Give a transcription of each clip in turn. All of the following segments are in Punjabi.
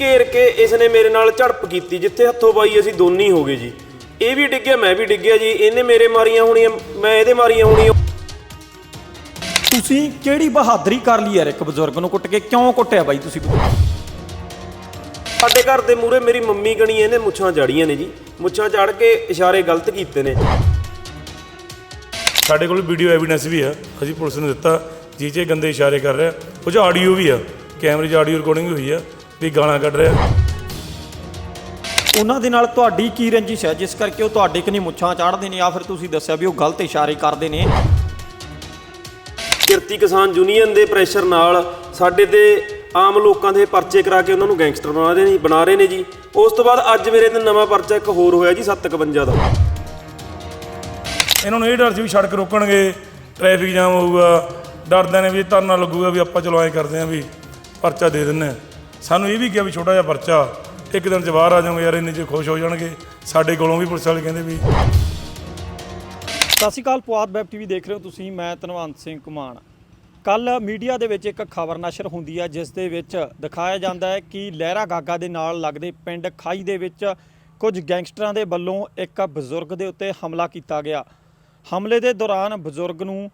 ਘੇਰ ਕੇ ਇਸ ਨੇ ਮੇਰੇ ਨਾਲ ਝੜਪ ਕੀਤੀ ਜਿੱਥੇ ਹੱਥੋਂ ਬਾਈ ਅਸੀਂ ਦੋਨੀ ਹੋ ਗਏ ਜੀ। ਇਹ ਵੀ ਡਿੱਗਿਆ ਮੈਂ ਵੀ ਡਿੱਗਿਆ ਜੀ। ਇਹਨੇ ਮੇਰੇ ਮਾਰੀਆਂ ਹੋਣੀਆਂ ਮੈਂ ਇਹਦੇ ਮਾਰੀਆਂ ਹੋਣੀਆਂ। ਤੁਸੀਂ ਕਿਹੜੀ ਬਹਾਦਰੀ ਕਰ ਲਈ ਯਾਰ ਇੱਕ ਬਜ਼ੁਰਗ ਨੂੰ ਕੁੱਟ ਕੇ? ਕਿਉਂ ਕੁੱਟਿਆ ਬਾਈ ਤੁਸੀਂ? ਸਾਡੇ ਘਰ ਦੇ ਮੂਹਰੇ ਮੇਰੀ ਮੰਮੀ ਗਣੀ ਇਹਨੇ ਮੁੱਛਾਂ ਜੜੀਆਂ ਨੇ ਜੀ। ਮੁੱਛਾਂ ਚੜ ਕੇ ਇਸ਼ਾਰੇ ਗਲਤ ਕੀਤੇ ਨੇ। ਸਾਡੇ ਕੋਲ ਵੀਡੀਓ ਐਵੀਡੈਂਸ ਵੀ ਆ। ਅਸੀਂ ਪੁਲਿਸ ਨੂੰ ਦਿੱਤਾ। ਜੀ ਇਹ ਗੰਦੇ ਇਸ਼ਾਰੇ ਕਰ ਰਿਹਾ। ਉਹ 'ਚ ਆਡੀਓ ਵੀ ਆ। ਕੈਮਰੇ 'ਚ ਆਡੀਓ ਰਿਕਾਰਡਿੰਗ ਹੋਈ ਆ। ਵੀ ਗਾਲਾਂ ਕੱਢ ਰਿਹਾ। ਉਹਨਾਂ ਦੇ ਨਾਲ ਤੁਹਾਡੀ ਕੀ ਰੰਜਿਸ਼ ਹੈ? ਜਿਸ ਕਰਕੇ ਉਹ ਤੁਹਾਡੇ ਕਨੀ ਮੁੱਛਾਂ ਚਾੜਦੇ ਨੇ ਜਾਂ ਫਿਰ ਤੁਸੀਂ ਦੱਸਿਆ ਵੀ ਉਹ ਗਲਤ ਇਸ਼ਾਰੇ ਕਰਦੇ ਨੇ? ਕਿਰਤੀ ਕਿਸਾਨ ਯੂਨੀਅਨ ਦੇ ਪ੍ਰੈਸ਼ਰ ਨਾਲ ਸਾਡੇ ਤੇ ਆਮ ਲੋਕਾਂ ਦੇ ਪਰਚੇ ਕਰਾ ਕੇ ਉਹਨਾਂ ਨੂੰ ਗੈਂਗਸਟਰ ਬਣਾ ਰਹੇ ਨੇ ਬਣਾ ਰਹੇ ਨੇ ਜੀ। ਉਸ ਤੋਂ ਬਾਅਦ ਅੱਜ ਮੇਰੇ ਤੇ ਨਵਾਂ ਪਰਚਾ ਇੱਕ ਹੋਰ ਹੋਇਆ ਜੀ 751 ਦਾ। ਇਹਨਾਂ ਨੂੰ ਇਹ ਡਰ ਸੀ ਵੀ ਸੜਕ ਰੋਕਣਗੇ ਟ੍ਰੈਫਿਕ ਜਾਮ ਹੋਊਗਾ ਡਰਦੇ ਨੇ ਵੀ ਧਰਨਾ ਲੱਗੂਗਾ ਵੀ ਆਪਾਂ ਚਲੋ ਐਂ ਕਰਦੇ ਆਂ ਵੀ ਪਰਚਾ ਦੇ ਦਿੰਨੇ ਆ ਸਾਨੂੰ ਇਹ ਵੀ ਕਿਹਾ ਵੀ ਛੋਟਾ ਜਿਹਾ ਪਰਚਾ, ਇੱਕ ਦਿਨ ਚ ਬਾਹਰ ਆ ਜਾਵਾਂਗੇ ਯਾਰ, ਇੰਨੇ ਚ ਖੁਸ਼ ਹੋ ਜਾਣਗੇ। ਸਾਡੇ ਕੋਲੋਂ ਵੀ ਪੁਲਿਸ ਵਾਲੇ ਕਹਿੰਦੇ ਵੀ ਸਤਿ ਸ਼੍ਰੀ ਅਕਾਲ, ਪੁਆਧ ਵੈਬ ਟੀਵੀ ਦੇਖ ਰਹੇ ਹੋ ਤੁਸੀਂ, ਮੈਂ ਧਨਵੰਤ ਸਿੰਘ ਕੁਮਾਨ ਕੱਲ ਮੀਡੀਆ ਦੇ ਵਿੱਚ ਇੱਕ ਖਬਰ ਨਸ਼ਰ ਹੁੰਦੀ ਹੈ, ਜਿਸ ਦੇ ਵਿੱਚ ਦਿਖਾਇਆ ਜਾਂਦਾ ਹੈ ਕਿ ਲਹਿਰਾ ਗਾਗਾ ਦੇ ਨਾਲ ਲੱਗਦੇ ਪਿੰਡ ਖਾਈ ਦੇ ਵਿੱਚ ਕੁਝ ਗੈਂਗਸਟਰਾਂ ਦੇ ਵੱਲੋਂ ਇੱਕ ਬਜ਼ੁਰਗ ਦੇ ਉੱਤੇ ਹਮਲਾ ਕੀਤਾ ਗਿਆ। ਹਮਲੇ ਦੇ ਦੌਰਾਨ ਬਜ਼ੁਰਗ ਨੂੰ